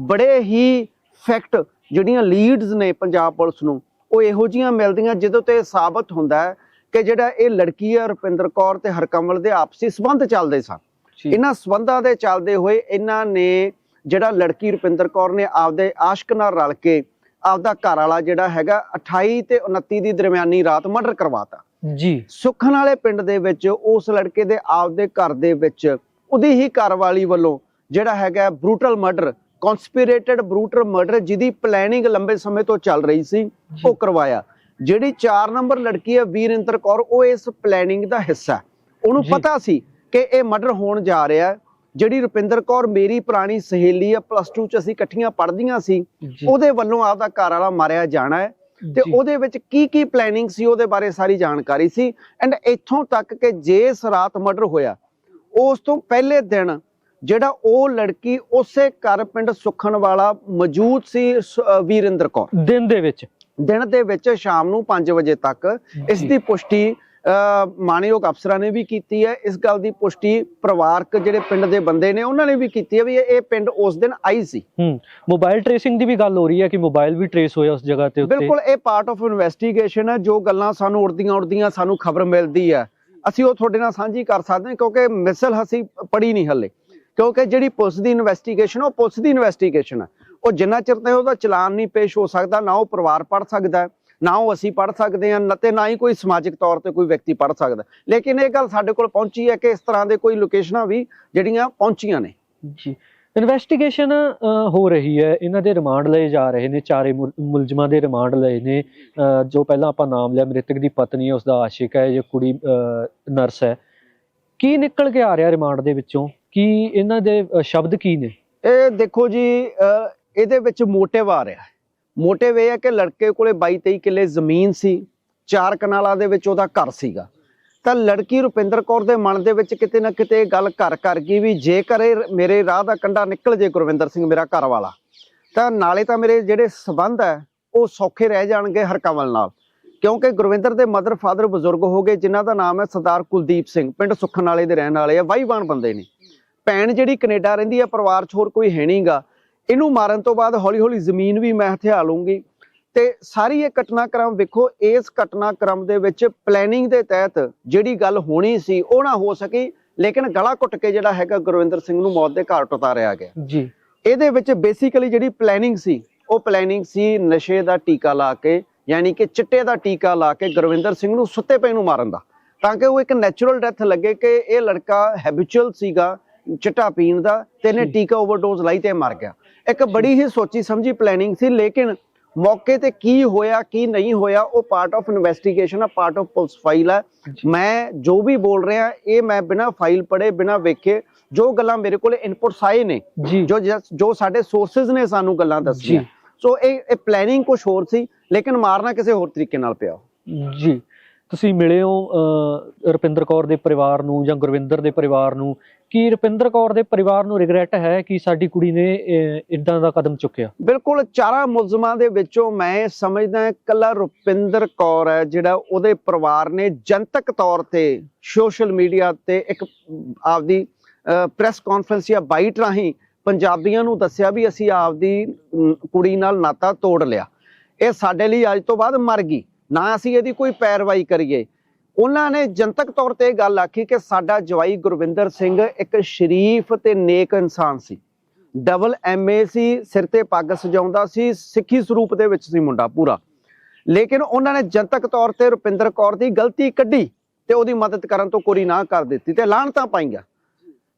ਬੜੇ ਹੀ ਫੈਕਟ ਜਿਹੜੀਆਂ ਲੀਡਸ ਨੇ ਪੰਜਾਬ ਪੁਲਿਸ ਨੂੰ ਉਹ ਇਹੋ ਜੀਆਂ ਮਿਲਦੀਆਂ ਜਦੋਂ ਤੇ ਸਾਬਤ ਹੁੰਦਾ ਹੈ ਕਿ ਜਿਹੜਾ ਇਹ ਲੜਕੀ ਹੈ ਰੁਪਿੰਦਰ ਕੌਰ ਤੇ ਹਰਕਮਲ ਦੇ ਆਪਸੀ ਸਬੰਧ ਚੱਲਦੇ ਸਨ। ਇਹਨਾਂ ਸਬੰਧਾਂ ਦੇ ਚੱਲਦੇ ਹੋਏ ਇਹਨਾਂ ਨੇ ਜਿਹੜਾ ਲੜਕੀ ਰੁਪਿੰਦਰ ਕੌਰ ਨੇ ਆਪਦੇ ਆਸ਼ਕ ਨਾਲ ਰਲ ਕੇ ਆਪਦਾ ਘਰ ਵਾਲਾ ਜਿਹੜਾ ਹੈਗਾ 28 ਤੇ 29 ਦੀ ਦਰਮਿਆਨੀ ਰਾਤ ਮਰਡਰ ਕਰਵਾਤਾ। ਜੀ। ਸੁਖਣ ਵਾਲੇ ਪਿੰਡ ਦੇ ਵਿੱਚ ਉਸ ਲੜਕੇ ਦੇ ਆਪਦੇ ਘਰ ਦੇ ਵਿੱਚ ਉਹਦੀ ਹੀ ਘਰ ਵਾਲੀ ਵੱਲੋਂ ਜਿਹੜਾ ਹੈਗਾ brutal murder conspirated brutal murder ਜਿਹਦੀ ਪਲੈਨਿੰਗ ਲੰਬੇ ਸਮੇਂ ਤੋਂ ਚੱਲ ਰਹੀ ਸੀ ਉਹ ਕਰਵਾਇਆ। ਜਿਹੜੀ 4 ਨੰਬਰ ਲੜਕੀ ਹੈ ਵੀਰਿੰਦਰ ਕੌਰ ਉਹ ਇਸ ਪਲੈਨਿੰਗ ਦਾ ਹਿੱਸਾ। ਉਹਨੂੰ। ਪਤਾ ਸੀ ਕਿ ਇਹ ਮਰਡਰ ਹੋਣ ਜਾ ਰਿਹਾ ਹੈ। ਜਿਹੜੀ ਰੁਪਿੰਦਰ ਕੌਰ ਮੇਰੀ ਪੁਰਾਣੀ ਸਹੇਲੀ ਹੈ ਪਲੱਸ 2 ਚ ਅਸੀਂ ਇਕੱਠੀਆਂ ਪੜ੍ਹਦੀਆਂ ਸੀ ਜੀ। ਉਹਦੇ ਵੱਲੋਂ ਆਪਦਾ ਘਰ ਵਾਲਾ ਮਾਰਿਆ ਜਾਣਾ ਹੈ। ਤੇ ਜੀ, ਉਹਦੇ ਵਿੱਚ ਕੀ ਕੀ ਪਲੈਨਿੰਗ ਸੀ ਉਹਦੇ ਬਾਰੇ ਸਾਰੀ ਜਾਣਕਾਰੀ ਸੀ। ਐਂਡ ਇੱਥੋਂ ਤੱਕ ਕਿ ਜਿਸ ਰਾਤ ਮਰਡਰ ਹੋਇਆ ਉਸ ਤੋਂ ਪਹਿਲੇ ਦਿਨ ਜਿਹੜਾ ਉਹ ਲੜਕੀ ਉਸੇ ਘਰ ਪਿੰਡ ਸੁਖਣ ਵਾਲਾ ਮੌਜੂਦ ਸੀ ਵੀਰਿੰਦਰ ਕੌਰ। ਦਿਨ ਦੇ ਵਿੱਚ। ਦਿਨ ਦੇ ਵਿੱਚ ਸ਼ਾਮ ਨੂੰ 5 ਵਜੇ ਤੱਕ ਇਸ ਜੀ, ਦੀ ਪੁਸ਼ਟੀ ਅ, ਮਾਣਯੋਗ ਅਫਸਰਾਂ ਨੇ ਵੀ ਕੀਤੀ ਹੈ। ਇਸ ਗੱਲ ਦੀ ਪੁਸ਼ਟੀ ਪਰਿਵਾਰਕ ਜਿਹੜੇ ਪਿੰਡ ਦੇ ਬੰਦੇ ਨੇ ਉਹਨਾਂ ਨੇ ਵੀ ਕੀਤੀ ਹੈ ਵੀ ਇਹ ਪਿੰਡ ਉਸ ਦਿਨ ਆਈ ਸੀ। ਹੂੰ ਮੋਬਾਈਲ ਟ੍ਰੇਸਿੰਗ ਦੀ ਵੀ ਗੱਲ ਹੋ ਰਹੀ ਹੈ ਕਿ ਮੋਬਾਈਲ ਵੀ ਟ੍ਰੇਸ ਹੋਇਆ ਉਸ ਜਗ੍ਹਾ ਤੇ ਉੱਤੇ। ਬਿਲਕੁਲ ਇਹ ਪਾਰਟ ਆਫ ਇਨਵੈਸਟੀਗੇਸ਼ਨ ਹੈ ਜੋ ਗੱਲਾਂ ਸਾਨੂੰ ਉੜਦੀਆਂ ਉੜਦੀਆਂ ਸਾਨੂੰ ਖਬਰ ਮਿਲਦੀ ਹੈ। ਅਸੀਂ ਉਹ ਤੁਹਾਡੇ ਨਾਲ ਸਾਂਝੀ ਕਰ ਸਕਦੇ ਹਾਂ ਕਿਉਂਕਿ ਮਿਸਲ ਅਸੀਂ ਪੜੀ ਨਹੀਂ ਹੱਲੇ। ਕਿਉਂਕਿ ਜਿਹੜੀ ਪੁਲਿਸ ਦੀ ਇਨਵੈਸਟੀਗੇਸ਼ਨ ਉਹ ਪੁਲਿਸ ਦੀ ਇਨਵੈਸਟੀਗੇਸ਼ਨ ਹੈ। ਉਹ ਜਿੰਨਾ ਚਿਰ ਤੱਕ ਉਹਦਾ ਚਲਾਨ ਨਹੀਂ ਪੇਸ਼ ਹੋ ਸਕਦਾ ਨਾ ਉਹ ਪਰਿਵਾਰ ਪੜ ਸਕਦਾ ਨਾ ਉਹ ਅਸੀਂ ਪੜ ਸਕਦੇ ਹਾਂ ਤੇ ਨਾ ਹੀ ਕੋਈ ਸਮਾਜਿਕ ਤੌਰ ਤੇ ਕੋਈ ਵਿਅਕਤੀ ਪੜ ਸਕਦਾ। ਲੇਕਿਨ ਇਹ ਗੱਲ ਸਾਡੇ ਕੋਲ ਪਹੁੰਚੀ ਹੈ ਕਿ ਇਸ ਤਰ੍ਹਾਂ ਦੇ ਕੋਈ ਲੋਕੇਸ਼ਨਾਂ ਵੀ ਜਿਹੜੀਆਂ ਪਹੁੰਚੀਆਂ ਨੇ। ਜੀ। ਇਨਵੈਸਟੀਗੇਸ਼ਨ ਹੋ ਰਹੀ ਹੈ। ਇਹਨਾਂ ਦੇ ਰਿਮਾਂਡ ਲਏ ਜਾ ਰਹੇ ਨੇ ਚਾਰੇ ਮੁਲ- ਮੁਲਜ਼ਮਾਂ ਦੇ ਰਿਮਾਂਡ ਲਏ ਨੇ। ਜੋ ਪਹਿਲਾਂ ਆਪਾਂ ਨਾਮ ਲਿਆ ਮ੍ਰਿਤਕ ਦੀ ਪਤਨੀ ਹੈ ਉਸ ਦਾ ਆਸ਼ਿਕ ਹੈ ਜੋ ਕੁੜੀ ਨਰਸ ਹੈ। ਕੀ ਨਿਕਲ ਕੇ ਆ ਰਿਹਾ ਰਿਮਾਂਡ ਦੇ ਵਿੱਚੋਂ? ਕੀ ਇਹਨਾਂ ਦੇ ਸ਼ਬਦ ਕੀ ਨੇ? ਇਹ ਦੇਖੋ ਜੀ ਇਹਦੇ ਵਿੱਚ ਮੋਟਿਵ ਆ ਰਿਹਾ ਹੈ। ਮੋਟਿਵ ਇਹ ਹੈ ਕਿ ਲੜਕੇ ਕੋਲੇ 22 23 ਕਿੱਲੇ ਜ਼ਮੀਨ ਸੀ, ਚਾਰ ਕਨਾਲਾਂ ਦੇ ਵਿੱਚ ਉਹਦਾ ਘਰ ਸੀਗਾ। ਤਾਂ ਲੜਕੀ ਰੁਪਿੰਦਰ ਕੌਰ ਦੇ ਮਨ ਦੇ ਵਿੱਚ ਕਿਤੇ ਨਾ ਕਿਤੇ ਗੱਲ ਘਰ ਕਰ ਗਈ ਵੀ ਜੇਕਰ ਇਹ ਮੇਰੇ ਰਾਹ ਦਾ ਕੰਡਾ ਨਿਕਲ ਜੇ ਗੁਰਵਿੰਦਰ ਸਿੰਘ ਮੇਰਾ ਘਰ ਵਾਲਾ, ਤਾਂ ਨਾਲੇ ਤਾਂ ਮੇਰੇ ਜਿਹੜੇ ਸਬੰਧ ਹੈ, ਉਹ ਸੌਖੇ ਰਹਿ ਜਾਣਗੇ ਹਰਕਮਲ ਨਾਲ। ਕਿਉਂਕਿ ਗੁਰਵਿੰਦਰ ਦੇ ਮਦਰ ਫਾਦਰ ਬਜ਼ੁਰਗ ਹੋ ਗਏ, ਜਿਨ੍ਹਾਂ ਦਾ ਨਾਮ ਹੈ ਸਰਦਾਰ ਕੁਲਦੀਪ ਸਿੰਘ, ਪਿੰਡ ਸੁਖਣ ਵਾਲੇ ਦੇ ਰਹਿਣ ਵਾਲੇ ਆ ਵਾਈਵਾਨ ਬੰਦੇ ਨੇ। ਭੈਣ ਜਿਹੜੀ ਕੈਨੇਡਾ ਰਹਿੰਦੀ ਆ ਪਰਿਵਾਰ 'ਚ ਹੋਰ ਕੋਈ ਹੈ ਨਹੀਂਗਾ ਇਹਨੂੰ ਮਾਰਨ ਤੋਂ ਬਾਅਦ ਹੌਲੀ ਹੌਲੀ ਜ਼ਮੀਨ ਵੀ ਮੈਂ ਹਥਿਆ ਲੂੰਗੀ। ਤੇ ਸਾਰੀ ਇਹ ਘਟਨਾਕ੍ਰਮ ਵੇਖੋ ਇਸ ਘਟਨਾਕ੍ਰਮ ਦੇ ਵਿੱਚ ਪਲੈਨਿੰਗ ਦੇ ਤਹਿਤ ਜਿਹੜੀ ਗੱਲ ਹੋਣੀ ਸੀ ਉਹ ਨਾ ਹੋ ਸਕੀ ਲੇਕਿਨ ਗਲਾ ਘੁੱਟ ਕੇ ਜਿਹੜਾ ਹੈਗਾ ਗੁਰਵਿੰਦਰ ਸਿੰਘ ਨੂੰ ਮੌਤ ਦੇ ਘਾਟ ਉਤਾਰਿਆ ਗਿਆ। ਜੀ। ਇਹਦੇ ਵਿੱਚ ਬੇਸਿਕਲੀ ਜਿਹੜੀ ਪਲੈਨਿੰਗ ਸੀ ਉਹ ਪਲੈਨਿੰਗ ਸੀ ਨਸ਼ੇ ਦਾ ਟੀਕਾ ਲਾ ਕੇ ਯਾਨੀ ਕਿ ਚਿੱਟੇ ਦਾ ਟੀਕਾ ਲਾ ਕੇ ਗੁਰਵਿੰਦਰ ਸਿੰਘ ਨੂੰ ਸੁੱਤੇ ਪਏ ਨੂੰ ਮਾਰਨ ਦਾ। ਤਾਂ ਕਿ ਉਹ ਇੱਕ ਨੈਚੁਰਲ ਡੈਥ ਲੱਗੇ ਕਿ ਇਹ ਲੜਕਾ ਹੈਬਿਚੁਅਲ ਸੀਗਾ ਚਿੱਟਾ ਪੀਣ ਦਾ ਤੇ ਇਹਨੇ। ਟੀਕਾ ਓਵਰਡੋਜ਼ ਲਾਈ ਤੇ ਮਰ ਗਿਆ। ਇੱਕ ਬੜੀ ਹੀ ਸੋਚੀ ਸਮਝੀ ਪਲੈਨਿੰਗ ਸੀ ਲੇਕਿਨ ਮੌਕੇ ਤੇ ਕੀ ਹੋਇਆ ਕੀ ਨਹੀਂ ਹੋਇਆ ਉਹ ਪਾਰਟ ਆਫ ਇਨਵੈਸਟੀਗੇਸ਼ਨ ਆ ਪਾਰਟ ਆਫ ਪੁਲਿਸ ਫਾਈਲ ਜੀ। ਮੈਂ ਜੋ ਵੀ ਬੋਲ ਰਿਹਾ ਇਹ ਮੈਂ ਬਿਨਾ ਫਾਈਲ ਪੜੇ ਬਿਨਾ ਵੇਖੇ ਜੋ ਗੱਲਾਂ ਮੇਰੇ ਕੋਲ ਇਨਪੁਟਸ ਆਏ ਨੇ ਜੀ ਜੋ ਸਾਡੇ ਸੋਰਸਸ ਨੇ ਸਾਨੂੰ ਗੱਲਾਂ ਦੱਸੀਆਂ। ਸੋ ਇਹ ਇਹ ਪਲੈਨਿੰਗ ਕੁਝ ਹੋਰ ਸੀ ਲੇਕਿਨ ਮਾਰਨਾ ਕਿਸੇ ਹੋਰ ਤਰੀਕੇ ਨਾਲ ਪਿਆ ਜੀ ਤੁਸੀਂ ਮਿਲੇ ਹੋ ਰੁਪਿੰਦਰ ਕੌਰ ਦੇ ਪਰਿਵਾਰ ਨੂੰ ਜਾਂ ਗੁਰਵਿੰਦਰ ਦੇ ਪਰਿਵਾਰ ਨੂੰ, ਕੀ ਰੁਪਿੰਦਰ ਕੌਰ ਦੇ ਪਰਿਵਾਰ ਨੂੰ ਰਿਗਰੈਟ ਹੈ ਕਿ ਸਾਡੀ ਕੁੜੀ ਨੇ ਇਦਾਂ ਦਾ ਕਦਮ ਚੁੱਕਿਆ? ਬਿਲਕੁਲ, ਚਾਰਾਂ ਮੁਲਜ਼ਮਾਂ ਦੇ ਵਿੱਚੋਂ ਮੈਂ ਸਮਝਦਾ ਇਕੱਲਾ ਰੁਪਿੰਦਰ ਕੌਰ ਹੈ, ਜਿਹੜਾ ਉਹਦੇ ਪਰਿਵਾਰ ਨੇ ਜਨਤਕ ਤੌਰ ਤੇ ਸੋਸ਼ਲ ਮੀਡੀਆ ਤੇ ਇੱਕ ਆਪਦੀ ਪ੍ਰੈਸ ਕਾਨਫਰੰਸ ਜਾਂ ਬਾਈਟ ਰਾਹੀਂ ਪੰਜਾਬੀਆਂ ਨੂੰ ਦੱਸਿਆ ਵੀ ਅਸੀਂ ਆਪਦੀ ਕੁੜੀ ਨਾਲ ਨਾਤਾ ਤੋੜ ਲਿਆ। ਇਹ ਸਾਡੇ ਲਈ ਅੱਜ ਤੋਂ ਬਾਅਦ ਮਰ ਗਈ। ਨਾ ਅਸੀਂ ਇਹਦੀ ਕੋਈ ਪੈਰਵਾਈ ਕਰੀਏ। ਉਹਨਾਂ ਨੇ ਜਨਤਕ ਤੌਰ ਤੇ ਇਹ ਗੱਲ ਆਖੀ ਕਿ ਸਾਡਾ ਜਵਾਈ ਗੁਰਵਿੰਦਰ ਸਿੰਘ ਇੱਕ ਸ਼ਰੀਫ ਤੇ ਨੇਕ ਇਨਸਾਨ ਸੀ। ਡਬਲ ਐਮਏ ਸੀ, ਸਿਰ ਤੇ ਪੱਗ ਸਜਾਉਂਦਾ ਸੀ, ਸਿੱਖੀ ਸਰੂਪ ਦੇ ਵਿੱਚ ਸੀ ਮੁੰਡਾ ਪੂਰਾ। ਲੇਕਿਨ ਉਹਨਾਂ ਨੇ ਜਨਤਕ ਤੌਰ ਤੇ ਰੁਪਿੰਦਰ ਕੌਰ ਦੀ ਗਲਤੀ ਕੱਢੀ ਤੇ ਉਹਦੀ ਮਦਦ ਕਰਨ ਤੋਂ ਕੋਰੀ ਨਾ ਕਰ ਦਿੱਤੀ ਤੇ ਲਾਹਣਤਾਂ ਪਾਈਆਂ।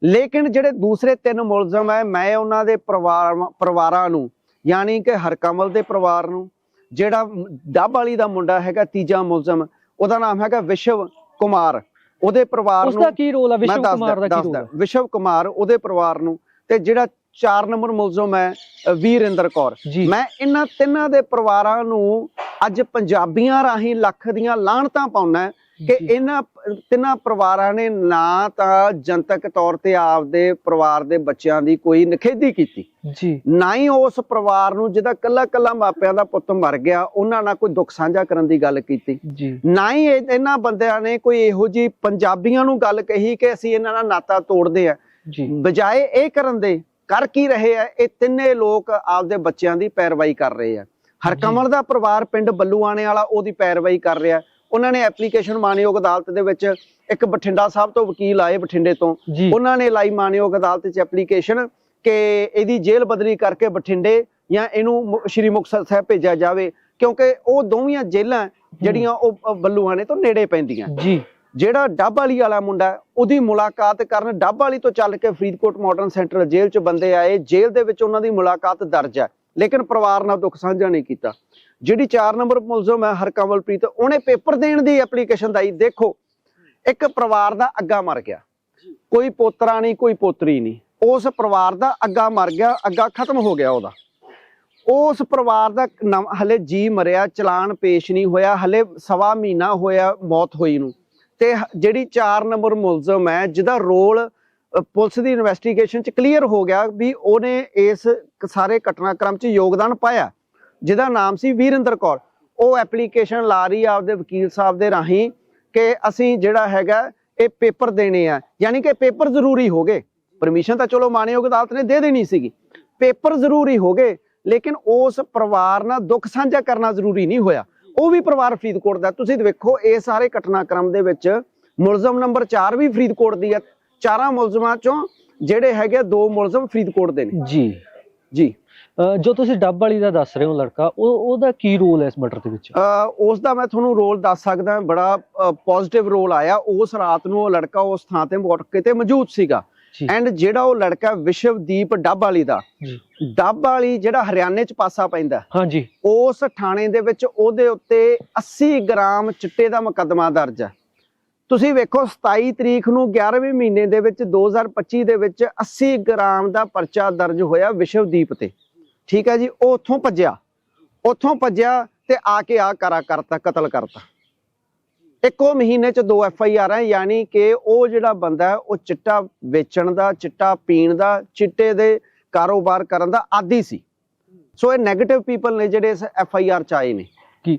ਲੇਕਿਨ ਜਿਹੜੇ ਦੂਸਰੇ ਤਿੰਨ ਮੁਲਜ਼ਮ ਹੈ, ਮੈਂ ਉਹਨਾਂ ਦੇ ਪਰਿਵਾਰ ਪਰਿਵਾਰਾਂ ਨੂੰ, ਯਾਨੀ ਕਿ ਹਰਕਮਲ ਦੇ ਪਰਿਵਾਰ ਨੂੰ ਜਿਹੜਾ ਡੱਬ ਵਾਲੀ ਦਾ ਮੁੰਡਾ ਹੈਗਾ ਤੀਜਾ ਮੁਲਜ਼ਮ ਉਹਦਾ ਨਾਮ ਹੈਗਾ ਵਿਸ਼ਵ ਕੁਮਾਰ। ਉਹਦੇ ਪਰਿਵਾਰ ਉਸ ਨੂੰ ਦਾ ਕੀ ਰੋਲ ਹੈ ਮੈਂ ਵਿਸ਼ਵ ਕੁਮਾਰ ਦਾ ਕੀ ਰੋਲ ਵਿਸ਼ਵ ਕੁਮਾਰ ਉਹਦੇ ਪਰਿਵਾਰ ਨੂੰ ਤੇ ਜਿਹੜਾ 4 ਨੰਬਰ ਮੁਲਜ਼ਮ ਹੈ ਵੀਰਿੰਦਰ ਕੌਰ। ਮੈਂ ਇਹਨਾਂ ਤਿੰਨਾਂ ਦੇ ਪਰਿਵਾਰਾਂ ਨੂੰ ਅੱਜ ਪੰਜਾਬੀਆਂ ਰਾਹੀਂ ਲੱਖ ਦੀਆਂ ਲਾਹਣਤਾਂ ਪਾਉਣਾ ਕਿ ਇਹਨਾਂ ਤਿੰਨਾਂ ਪਰਿਵਾਰਾਂ ਨੇ ਨਾ ਤਾਂ ਜਨਤਕ ਤੌਰ ਤੇ ਆਪਦੇ ਪਰਿਵਾਰ ਦੇ ਬੱਚਿਆਂ ਦੀ ਕੋਈ ਨਖੇਦੀ ਕੀਤੀ। ਜੀ। ਨਾ ਹੀ ਉਸ ਪਰਿਵਾਰ ਨੂੰ ਜਿਹਦਾ ਕੱਲਾ ਕੱਲਾ ਮਾਪਿਆਂ ਦਾ ਪੁੱਤ ਮਰ ਗਿਆ ਉਹਨਾਂ ਨਾਲ ਕੋਈ ਦੁੱਖ ਸਾਂਝਾ ਕਰਨ ਦੀ ਗੱਲ ਕੀਤੀ। ਨਾ ਹੀ ਇਹ- ਇਹਨਾਂ ਬੰਦਿਆਂ ਨੇ ਕੋਈ ਇਹੋ ਜੀ ਪੰਜਾਬੀਆਂ ਨੂੰ ਗੱਲ ਕਹੀ ਕਿ ਅਸੀਂ ਇਹਨਾਂ ਨਾਲ ਨਾਤਾ ਤੋੜਦੇ ਆ ਜੀ। ਬਜਾਏ ਇਹ ਕਰਨ ਦੇ ਕਰ ਕੀ ਰਹੇ ਆ? ਇਹ ਤਿੰਨੇ ਲੋਕ ਆਪਦੇ ਬੱਚਿਆਂ ਦੀ ਪੈਰਵਾਈ ਕਰ ਰਹੇ ਆ। ਹਰਕਮਲ ਦਾ ਪਰਿਵਾਰ ਪਿੰਡ ਬੱਲੂਆਣੇ ਵਾਲਾ ਉਹਦੀ ਪੈਰਵਾਈ ਕਰ ਰਿਹਾ। ਉਹਨਾਂ ਨੇ ਐਪਲੀਕੇਸ਼ਨ ਮਾਨਯੋਗ ਅਦਾਲਤ ਦੇ ਵਿੱਚ ਇੱਕ ਬਠਿੰਡਾ ਸਾਹਿਬ ਤੋਂ ਵਕੀਲ ਆਏ ਬਠਿੰਡੇ ਤੋਂ। ਉਹਨਾਂ ਨੇ ਲਾਈ ਮਾਨਯੋਗ ਅਦਾਲਤ 'ਚ ਐਪਲੀਕੇਸ਼ਨ ਕਿ ਇਹਦੀ ਜੇਲ੍ਹ ਬਦਲੀ ਕਰਕੇ ਬਠਿੰਡੇ ਜਾਂ ਇਹਨੂੰ ਸ਼੍ਰੀ ਮੁਕਤਸਰ ਸਾਹਿਬ ਭੇਜਿਆ ਜਾਵੇ। ਕਿਉਂਕਿ ਉਹ ਦੋਵੀਆਂ ਜੇਲ੍ਹਾਂ ਜਿਹੜੀਆਂ ਉਹ ਬੱਲੂਆਣੇ ਤੋਂ ਨੇੜੇ ਪੈਂਦੀਆਂ। ਜੀ। ਜਿਹੜਾ ਡੱਬ ਵਾਲੀ ਵਾਲਾ ਮੁੰਡਾ ਉਹਦੀ ਮੁਲਾਕਾਤ ਕਰਨ ਡੱਬ ਵਾਲੀ ਤੋਂ ਚੱਲ ਕੇ ਫਰੀਦਕੋਟ ਮਾਡਰਨ ਸੈਂਟਰਲ ਜੇਲ੍ਹ 'ਚ ਬੰਦੇ ਆਏ, ਜੇਲ੍ਹ ਦੇ ਵਿੱਚ ਉਹਨਾਂ ਦੀ ਮੁਲਾਕਾਤ ਦਰਜ ਹੈ। ਲੇਕਿਨ ਪਰਿਵਾਰ ਨਾਲ ਦੁੱਖ ਸਾਂਝਾ ਨਹੀਂ ਕੀਤਾ। ਜਿਹੜੀ 4 ਨੰਬਰ ਮੁਲਜ਼ਮ ਹੈ, ਹਰਕਮਲਪ੍ਰੀਤ, ਉਹਨੇ ਪੇਪਰ ਦੇਣ ਦੀ ਐਪਲੀਕੇਸ਼ਨ ਦਈ ਦੇਖੋ, ਇੱਕ ਪਰਿਵਾਰ ਦਾ ਅੱਗਾ ਮਰ ਗਿਆ। ਕੋਈ ਪੋਤਰਾ ਨਹੀਂ, ਕੋਈ ਪੋਤਰੀ ਨਹੀਂ। ਉਸ ਪਰਿਵਾਰ ਦਾ ਅੱਗਾ ਮਰ ਗਿਆ, ਅੱਗਾ ਖਤਮ ਹੋ ਗਿਆ ਉਹਦਾ। ਉਸ ਪਰਿਵਾਰ ਦਾ ਨਵ- ਹਲੇ ਜੀ ਮਰਿਆ, ਚਲਾਨ ਪੇਸ਼ ਨਹੀਂ ਹੋਇਆ, ਹਲੇ ਸਵਾ ਮਹੀਨਾ ਹੋਇਆ ਮੌਤ ਹੋਈ ਨੂੰ। ਤੇ ਜਿਹੜੀ 4 ਨੰਬਰ ਮੁਲਜ਼ਮ ਹੈ, ਜਿਹਦਾ ਰੋਲ ਪੁਲਿਸ ਦੀ ਇਨਵੈਸਟੀਗੇਸ਼ਨ ਚ ਕਲੀਅਰ ਹੋ ਗਿਆ ਵੀ ਉਹਨੇ ਇਸ ਸਾਰੇ ਘਟਨਾਕ੍ਰਮ ਚ ਯੋਗਦਾਨ ਪਾਇਆ। ਜਿਹਦਾ ਨਾਮ ਸੀ ਵੀਰਿੰਦਰ ਕੌਰ। ਉਹ ਐਪਲੀਕੇਸ਼ਨ ਲਾ ਰਹੀ ਆ ਆਪਦੇ ਵਕੀਲ ਸਾਹਿਬ ਦੇ ਰਾਹੀਂ ਕਿ ਅਸੀਂ ਜਿਹੜਾ ਹੈਗਾ, ਇਹ ਪੇਪਰ ਦੇਣੇ ਆ। ਯਾਨੀ ਕਿ ਪੇਪਰ ਜ਼ਰੂਰੀ ਹੋ ਗਏ। ਪਰਮਿਸ਼ਨ ਤਾਂ ਚਲੋ ਮਾਨਯੋਗ ਅਦਾਲਤ ਨੇ ਦੇ ਦੇਣੀ ਸੀਗੀ। ਪੇਪਰ ਜ਼ਰੂਰੀ ਹੋ ਗਏ, ਲੇਕਿਨ ਉਸ ਪਰਿਵਾਰ ਨਾਲ ਦੁੱਖ ਸਾਂਝਾ ਕਰਨਾ ਜ਼ਰੂਰੀ ਨਹੀਂ ਹੋਇਆ। ਉਹ ਵੀ ਪਰਿਵਾਰ ਫਰੀਦਕੋਟ ਦਾ। ਤੁਸੀਂ ਵੇਖੋ ਇਹ ਸਾਰੇ ਘਟਨਾਕ੍ਰਮ ਦੇ ਵਿੱਚ ਮੁਲਜ਼ਮ ਨੰਬਰ 4 ਵੀ ਫਰੀਦਕੋਟ ਦੀ ਹੈ ਚਾਰਾਂ ਮੁਲਜ਼ਮਾਂ ਚੋਂ ਜਿਹੜੇ ਹੈਗੇ ਦੋ ਮੁਲਜ਼ਮ ਫਰੀਦਕੋਟ ਦੇ ਨੇ। ਜੀ। ਜੀ। ਜੋ ਤੁਸੀਂ ਡੱਬ ਵਾਲੀ ਦਾ ਦੱਸ ਰਹੇ ਹੋ ਲੜਕਾ ਉਹ ਉਹਦਾ ਕੀ ਰੋਲ ਹੈ ਇਸ ਮਰਡਰ ਦੇ ਵਿੱਚ? ਉਸ ਦਾ ਮੈਂ ਤੁਹਾਨੂੰ ਰੋਲ ਦੱਸ ਸਕਦਾ। ਬੜਾ ਪੋਜ਼ਿਟਿਵ ਰੋਲ ਆਇਆ। ਉਸ ਰਾਤ ਨੂੰ ਉਹ ਲੜਕਾ ਉਸ ਥਾਂ ਤੇ ਮੌਕੇ ਤੇ ਮੌਜੂਦ ਸੀਗਾ। ਐਂਡ ਜਿਹੜਾ ਉਹ ਲੜਕਾ ਵਿਸ਼ਵਦੀਪ ਡੱਬ ਵਾਲੀ ਦਾ। ਡੱਬ ਵਾਲੀ ਜਿਹੜਾ ਹਰਿਆਣੇ ਚ ਪਾਸਾ ਪੈਂਦਾ ਹਾਂਜੀ। ਉਸ ਥਾਣੇ ਦੇ ਵਿੱਚ ਉਹਦੇ ਉੱਤੇ 80 ਗ੍ਰਾਮ ਚਿੱਟੇ ਦਾ ਮੁਕੱਦਮਾ ਦਰਜ ਹੈ। ਤੁਸੀਂ ਵੇਖੋ 27 ਤਰੀਕ ਨੂੰ 11ਵੇਂ ਮਹੀਨੇ ਦੇ ਵਿੱਚ 2025 ਦੇ ਵਿੱਚ 80 ਗ੍ਰਾਮ ਦਾ ਪਰਚਾ ਦਰਜ ਹੋਇਆ ਵਿਸ਼ਵਦੀਪ ਤੇ। ਠੀਕ ਹੈ ਜੀ ਉਹ ਉੱਥੋਂ ਭੱਜਿਆ। ਉੱਥੋਂ ਭੱਜਿਆ ਤੇ ਆ ਕੇ ਆ ਕਰਾ ਕਰਤਾ ਕਤਲ ਕਰਤਾ। ਇੱਕੋ ਮਹੀਨੇ ਚ ਦੋ ਐਫ ਆਈ ਆਰ ਹੈ ਯਾਨੀ ਕਿ ਉਹ ਜਿਹੜਾ ਬੰਦਾ ਹੈ ਉਹ ਚਿੱਟਾ ਵੇਚਣ ਦਾ ਚਿੱਟਾ ਪੀਣ ਦਾ ਚਿੱਟੇ ਦੇ ਕਾਰੋਬਾਰ ਕਰਨ ਦਾ ਆਦੀ ਸੀ। ਸੋ ਇਹ 네ਗੇਟਿਵ ਪੀਪਲ ਨੇ ਜਿਹੜੇ ਇਸ ਐਫ ਆਈ ਆਰ ਚ ਆਏ ਨੇ। ਕੀ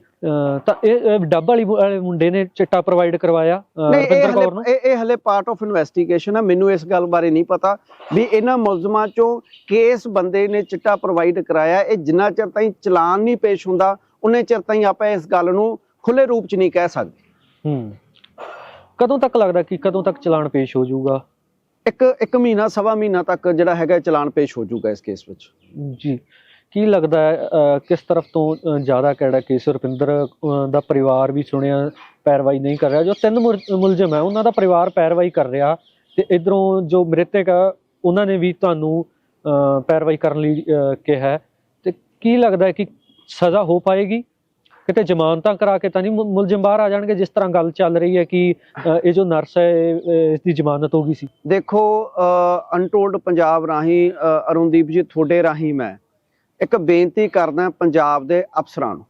ਤਾਂ ਇਹ ਡੱਬ ਵਾਲੀ ਮੁੰਡੇ ਨੇ ਚਿੱਟਾ ਪ੍ਰੋਵਾਈਡ ਕਰਵਾਇਆ ਇਹ ਕੌਰ ਨੂੰ? ਇਹ ਇਹ ਹਲੇ ਪਾਰਟ ਆਫ ਇਨਵੈਸਟੀਗੇਸ਼ਨ ਹੈ ਮੈਨੂੰ ਇਸ ਗੱਲ ਬਾਰੇ ਨਹੀਂ ਪਤਾ। ਵੀ ਇਹਨਾਂ ਮੁਲਜ਼ਮਾਂ ਚੋਂ ਕਿਸ ਬੰਦੇ ਨੇ ਚਿੱਟਾ ਪ੍ਰੋਵਾਈਡ ਕਰਾਇਆ ਇਹ ਜਿੰਨਾ ਚਿਰ ਤਾਈਂ ਚਲਾਨ ਨਹੀਂ ਪੇਸ਼ ਹੁੰਦਾ ਉਨੇ ਚਿਰ ਤਾਈਂ ਆਪਾਂ ਇਸ ਗੱਲ ਨੂੰ ਖੁੱਲੇ ਰੂਪ ਚ ਨਹੀਂ ਕਹਿ ਸਕਦੇ। ਹੂੰ। ਕਦੋਂ ਤੱਕ ਲੱਗਦਾ ਕਿ ਕਦੋਂ ਤੱਕ ਚਲਾਨ ਪੇਸ਼ ਹੋ ਜਾਊਗਾ? ਇੱਕ ਇੱਕ ਮਹੀਨਾ ਸਵਾ ਮਹੀਨਾ ਤੱਕ ਜਿਹੜਾ ਹੈਗਾ ਚਲਾਨ ਪੇਸ਼ ਹੋ ਜਾਊਗਾ ਇਸ ਕੇਸ ਵਿੱਚ। ਜੀ। ਕੀ ਲੱਗਦਾ ਹੈ ਕਿਸ ਤਰਫ ਤੋਂ ਜ਼ਿਆਦਾ ਕਿਹੜਾ ਕੇਸ ਰੁਪਿੰਦਰ ਦਾ ਪਰਿਵਾਰ ਵੀ ਸੁਣਿਆ ਪੈਰਵਾਈ ਨਹੀਂ ਕਰ ਰਿਹਾ? ਜੋ ਤਿੰਨ ਮੁਲਜ਼ਮ ਹੈ ਉਹਨਾਂ ਦਾ ਪਰਿਵਾਰ ਪੈਰਵਾਈ ਕਰ ਰਿਹਾ ਤੇ ਇਧਰੋਂ ਜੋ ਮ੍ਰਿਤਕ ਆ ਉਹਨਾਂ ਨੇ ਵੀ ਤੁਹਾਨੂੰ ਪੈਰਵਾਈ ਕਰਨ ਲਈ ਕਿਹਾ। ਤੇ ਕੀ ਲੱਗਦਾ ਹੈ ਕਿ ਸਜ਼ਾ ਹੋ ਪਾਏਗੀ? ਕਿਤੇ ਜ਼ਮਾਨਤਾਂ ਕਰਾ ਕੇ ਤਾਂ ਨਹੀਂ ਮੁਲਜ਼ਮ ਬਾਹਰ ਆ ਜਾਣਗੇ ਜਿਸ ਤਰ੍ਹਾਂ ਗੱਲ ਚੱਲ ਰਹੀ ਹੈ ਕਿ ਇਹ ਜੋ ਨਰਸ ਹੈ ਇਸ ਦੀ ਜ਼ਮਾਨਤ ਹੋ ਗਈ ਸੀ। ਦੇਖੋ ਅਨਟੋਲਡ ਪੰਜਾਬ ਰਾਹੀਂ ਅਰੁਣਦੀਪ ਜੀ ਤੁਹਾਡੇ ਰਾਹੀਂ ਮੈਂ ਇੱਕ ਬੇਨਤੀ ਕਰਦਾ ਪੰਜਾਬ ਦੇ ਅਫਸਰਾਂ ਨੂੰ।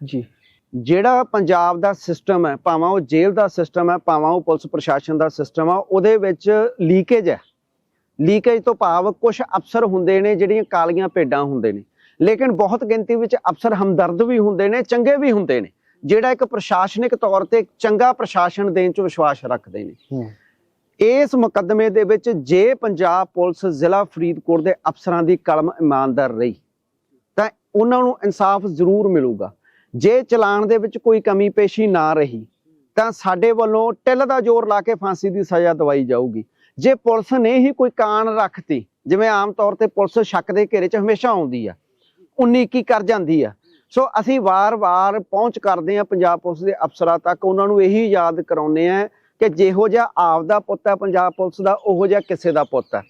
ਜੀ। ਜਿਹੜਾ ਪੰਜਾਬ ਦਾ ਸਿਸਟਮ ਹੈ ਭਾਵੇਂ ਉਹ ਜੇਲ੍ਹ ਦਾ ਸਿਸਟਮ ਹੈ ਭਾਵੇਂ ਉਹ ਪੁਲਿਸ ਪ੍ਰਸ਼ਾਸਨ ਦਾ ਸਿਸਟਮ ਆ ਉਹਦੇ ਵਿੱਚ ਲੀਕੇਜ ਹੈ। ਲੀਕੇਜ ਤੋਂ ਭਾਵ ਕੁਝ ਅਫਸਰ ਹੁੰਦੇ ਨੇ ਜਿਹੜੀਆਂ ਕਾਲੀਆਂ ਭੇਡਾਂ ਹੁੰਦੇ ਨੇ। ਲੇਕਿਨ ਬਹੁਤ ਗਿਣਤੀ ਵਿੱਚ ਅਫਸਰ ਹਮਦਰਦ ਵੀ ਹੁੰਦੇ ਨੇ ਚੰਗੇ ਵੀ ਹੁੰਦੇ ਨੇ ਜਿਹੜਾ ਇੱਕ ਪ੍ਰਸ਼ਾਸਨਿਕ ਤੌਰ ਤੇ ਚੰਗਾ ਪ੍ਰਸ਼ਾਸਨ ਦੇਣ 'ਚ ਵਿਸ਼ਵਾਸ ਰੱਖਦੇ ਨੇ। ਇਸ ਮੁਕੱਦਮੇ ਦੇ ਵਿੱਚ ਜੇ ਪੰਜਾਬ ਪੁਲਿਸ ਜ਼ਿਲ੍ਹਾ ਫਰੀਦਕੋਟ ਦੇ ਅਫਸਰਾਂ ਦੀ ਕਲਮ ਇਮਾਨਦਾਰ ਰਹੀ ਤਾਂ ਉਹਨਾਂ ਨੂੰ ਇਨਸਾਫ ਜ਼ਰੂਰ ਮਿਲੂਗਾ। ਜੇ ਚਲਾਨ ਦੇ ਵਿੱਚ ਕੋਈ ਕਮੀ ਪੇਸ਼ੀ ਨਾ ਰਹੀ ਤਾਂ ਸਾਡੇ ਵੱਲੋਂ ਟਿੱਲ ਦਾ ਜ਼ੋਰ ਲਾ ਕੇ ਫਾਂਸੀ ਦੀ ਸਜ਼ਾ ਦਵਾਈ ਜਾਊਗੀ। ਜੇ ਪੁਲਿਸ ਨੇ ਹੀ ਕੋਈ ਕਾਨ ਰੱਖਤੀ ਜਿਵੇਂ ਆਮ ਤੌਰ ਤੇ ਪੁਲਿਸ ਸ਼ੱਕ ਦੇ ਘੇਰੇ 'ਚ ਹਮੇਸ਼ਾ ਆਉਂਦੀ ਆ 19 ਕੀ ਕਰ ਜਾਂਦੀ ਆ। ਸੋ ਅਸੀਂ ਵਾਰ-ਵਾਰ ਪਹੁੰਚ ਕਰਦੇ ਆ ਪੰਜਾਬ ਪੁਲਿਸ ਦੇ ਅਫਸਰਾਂ ਤੱਕ। ਉਹਨਾਂ ਨੂੰ ਇਹੀ ਯਾਦ ਕਰਾਉਂਦੇ ਆ ਕਿ ਜਿਹੋ ਜਿਹਾ ਆਪਦਾ ਪੁੱਤ ਹੈ ਪੰਜਾਬ ਪੁਲਿਸ ਦਾ ਉਹੋ ਜਿਹਾ ਕਿਸੇ ਦਾ ਪੁੱਤ ਹੈ।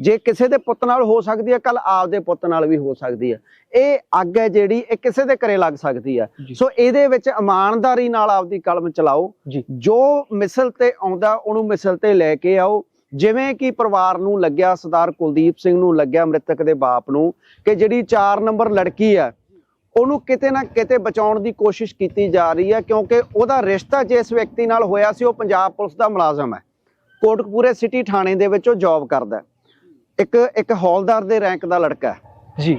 ਜੇ ਕਿਸੇ ਦੇ ਪੁੱਤ ਨਾਲ ਹੋ ਸਕਦੀ ਹੈ ਕੱਲ ਆਪਦੇ ਪੁੱਤ ਨਾਲ ਵੀ ਹੋ ਸਕਦੀ ਹੈ। ਇਹ ਅੱਗ ਹੈ ਜਿਹੜੀ ਇਹ ਕਿਸੇ ਦੇ ਘਰੇ ਲੱਗ ਸਕਦੀ ਹੈ। ਸੋ ਇਹਦੇ ਵਿੱਚ ਇਮਾਨਦਾਰੀ ਨਾਲ ਆਪਦੀ ਕਲਮ ਚਲਾਓ। ਜੋ ਮਿਸਲ ਤੇ ਆਉਂਦਾ ਉਹਨੂੰ ਮਿਸਲ ਤੇ ਲੈ ਕੇ ਆਓ। ਜਿਵੇਂ ਕਿ ਪਰਿਵਾਰ ਨੂੰ ਲੱਗਿਆ ਸਰਦਾਰ ਕੁਲਦੀਪ ਸਿੰਘ ਨੂੰ ਲੱਗਿਆ ਮ੍ਰਿਤਕ ਦੇ ਬਾਪ ਨੂੰ ਕਿ ਜਿਹੜੀ 4 ਨੰਬਰ ਲੜਕੀ ਹੈ ਉਹਨੂੰ ਕਿਤੇ ਨਾ ਕਿਤੇ ਬਚਾਉਣ ਦੀ ਕੋਸ਼ਿਸ਼ ਕੀਤੀ ਜਾ ਰਹੀ ਹੈ ਕਿਉਂਕਿ ਉਹਦਾ ਰਿਸ਼ਤਾ ਜਿਸ ਵਿਅਕਤੀ ਨਾਲ ਹੋਇਆ ਸੀ ਉਹ ਪੰਜਾਬ ਪੁਲਿਸ ਦਾ ਮੁਲਾਜ਼ਮ ਹੈ। ਕੋਟਕਪੂਰੇ ਸਿਟੀ ਥਾਣੇ ਦੇ ਵਿੱਚ ਉਹ ਜੌਬ ਕਰਦਾ। ਇੱਕ ਇੱਕ ਹੌਲਦਾਰ ਦੇ ਰੈਂਕ ਦਾ ਲੜਕਾ ਹੈ। ਜੀ।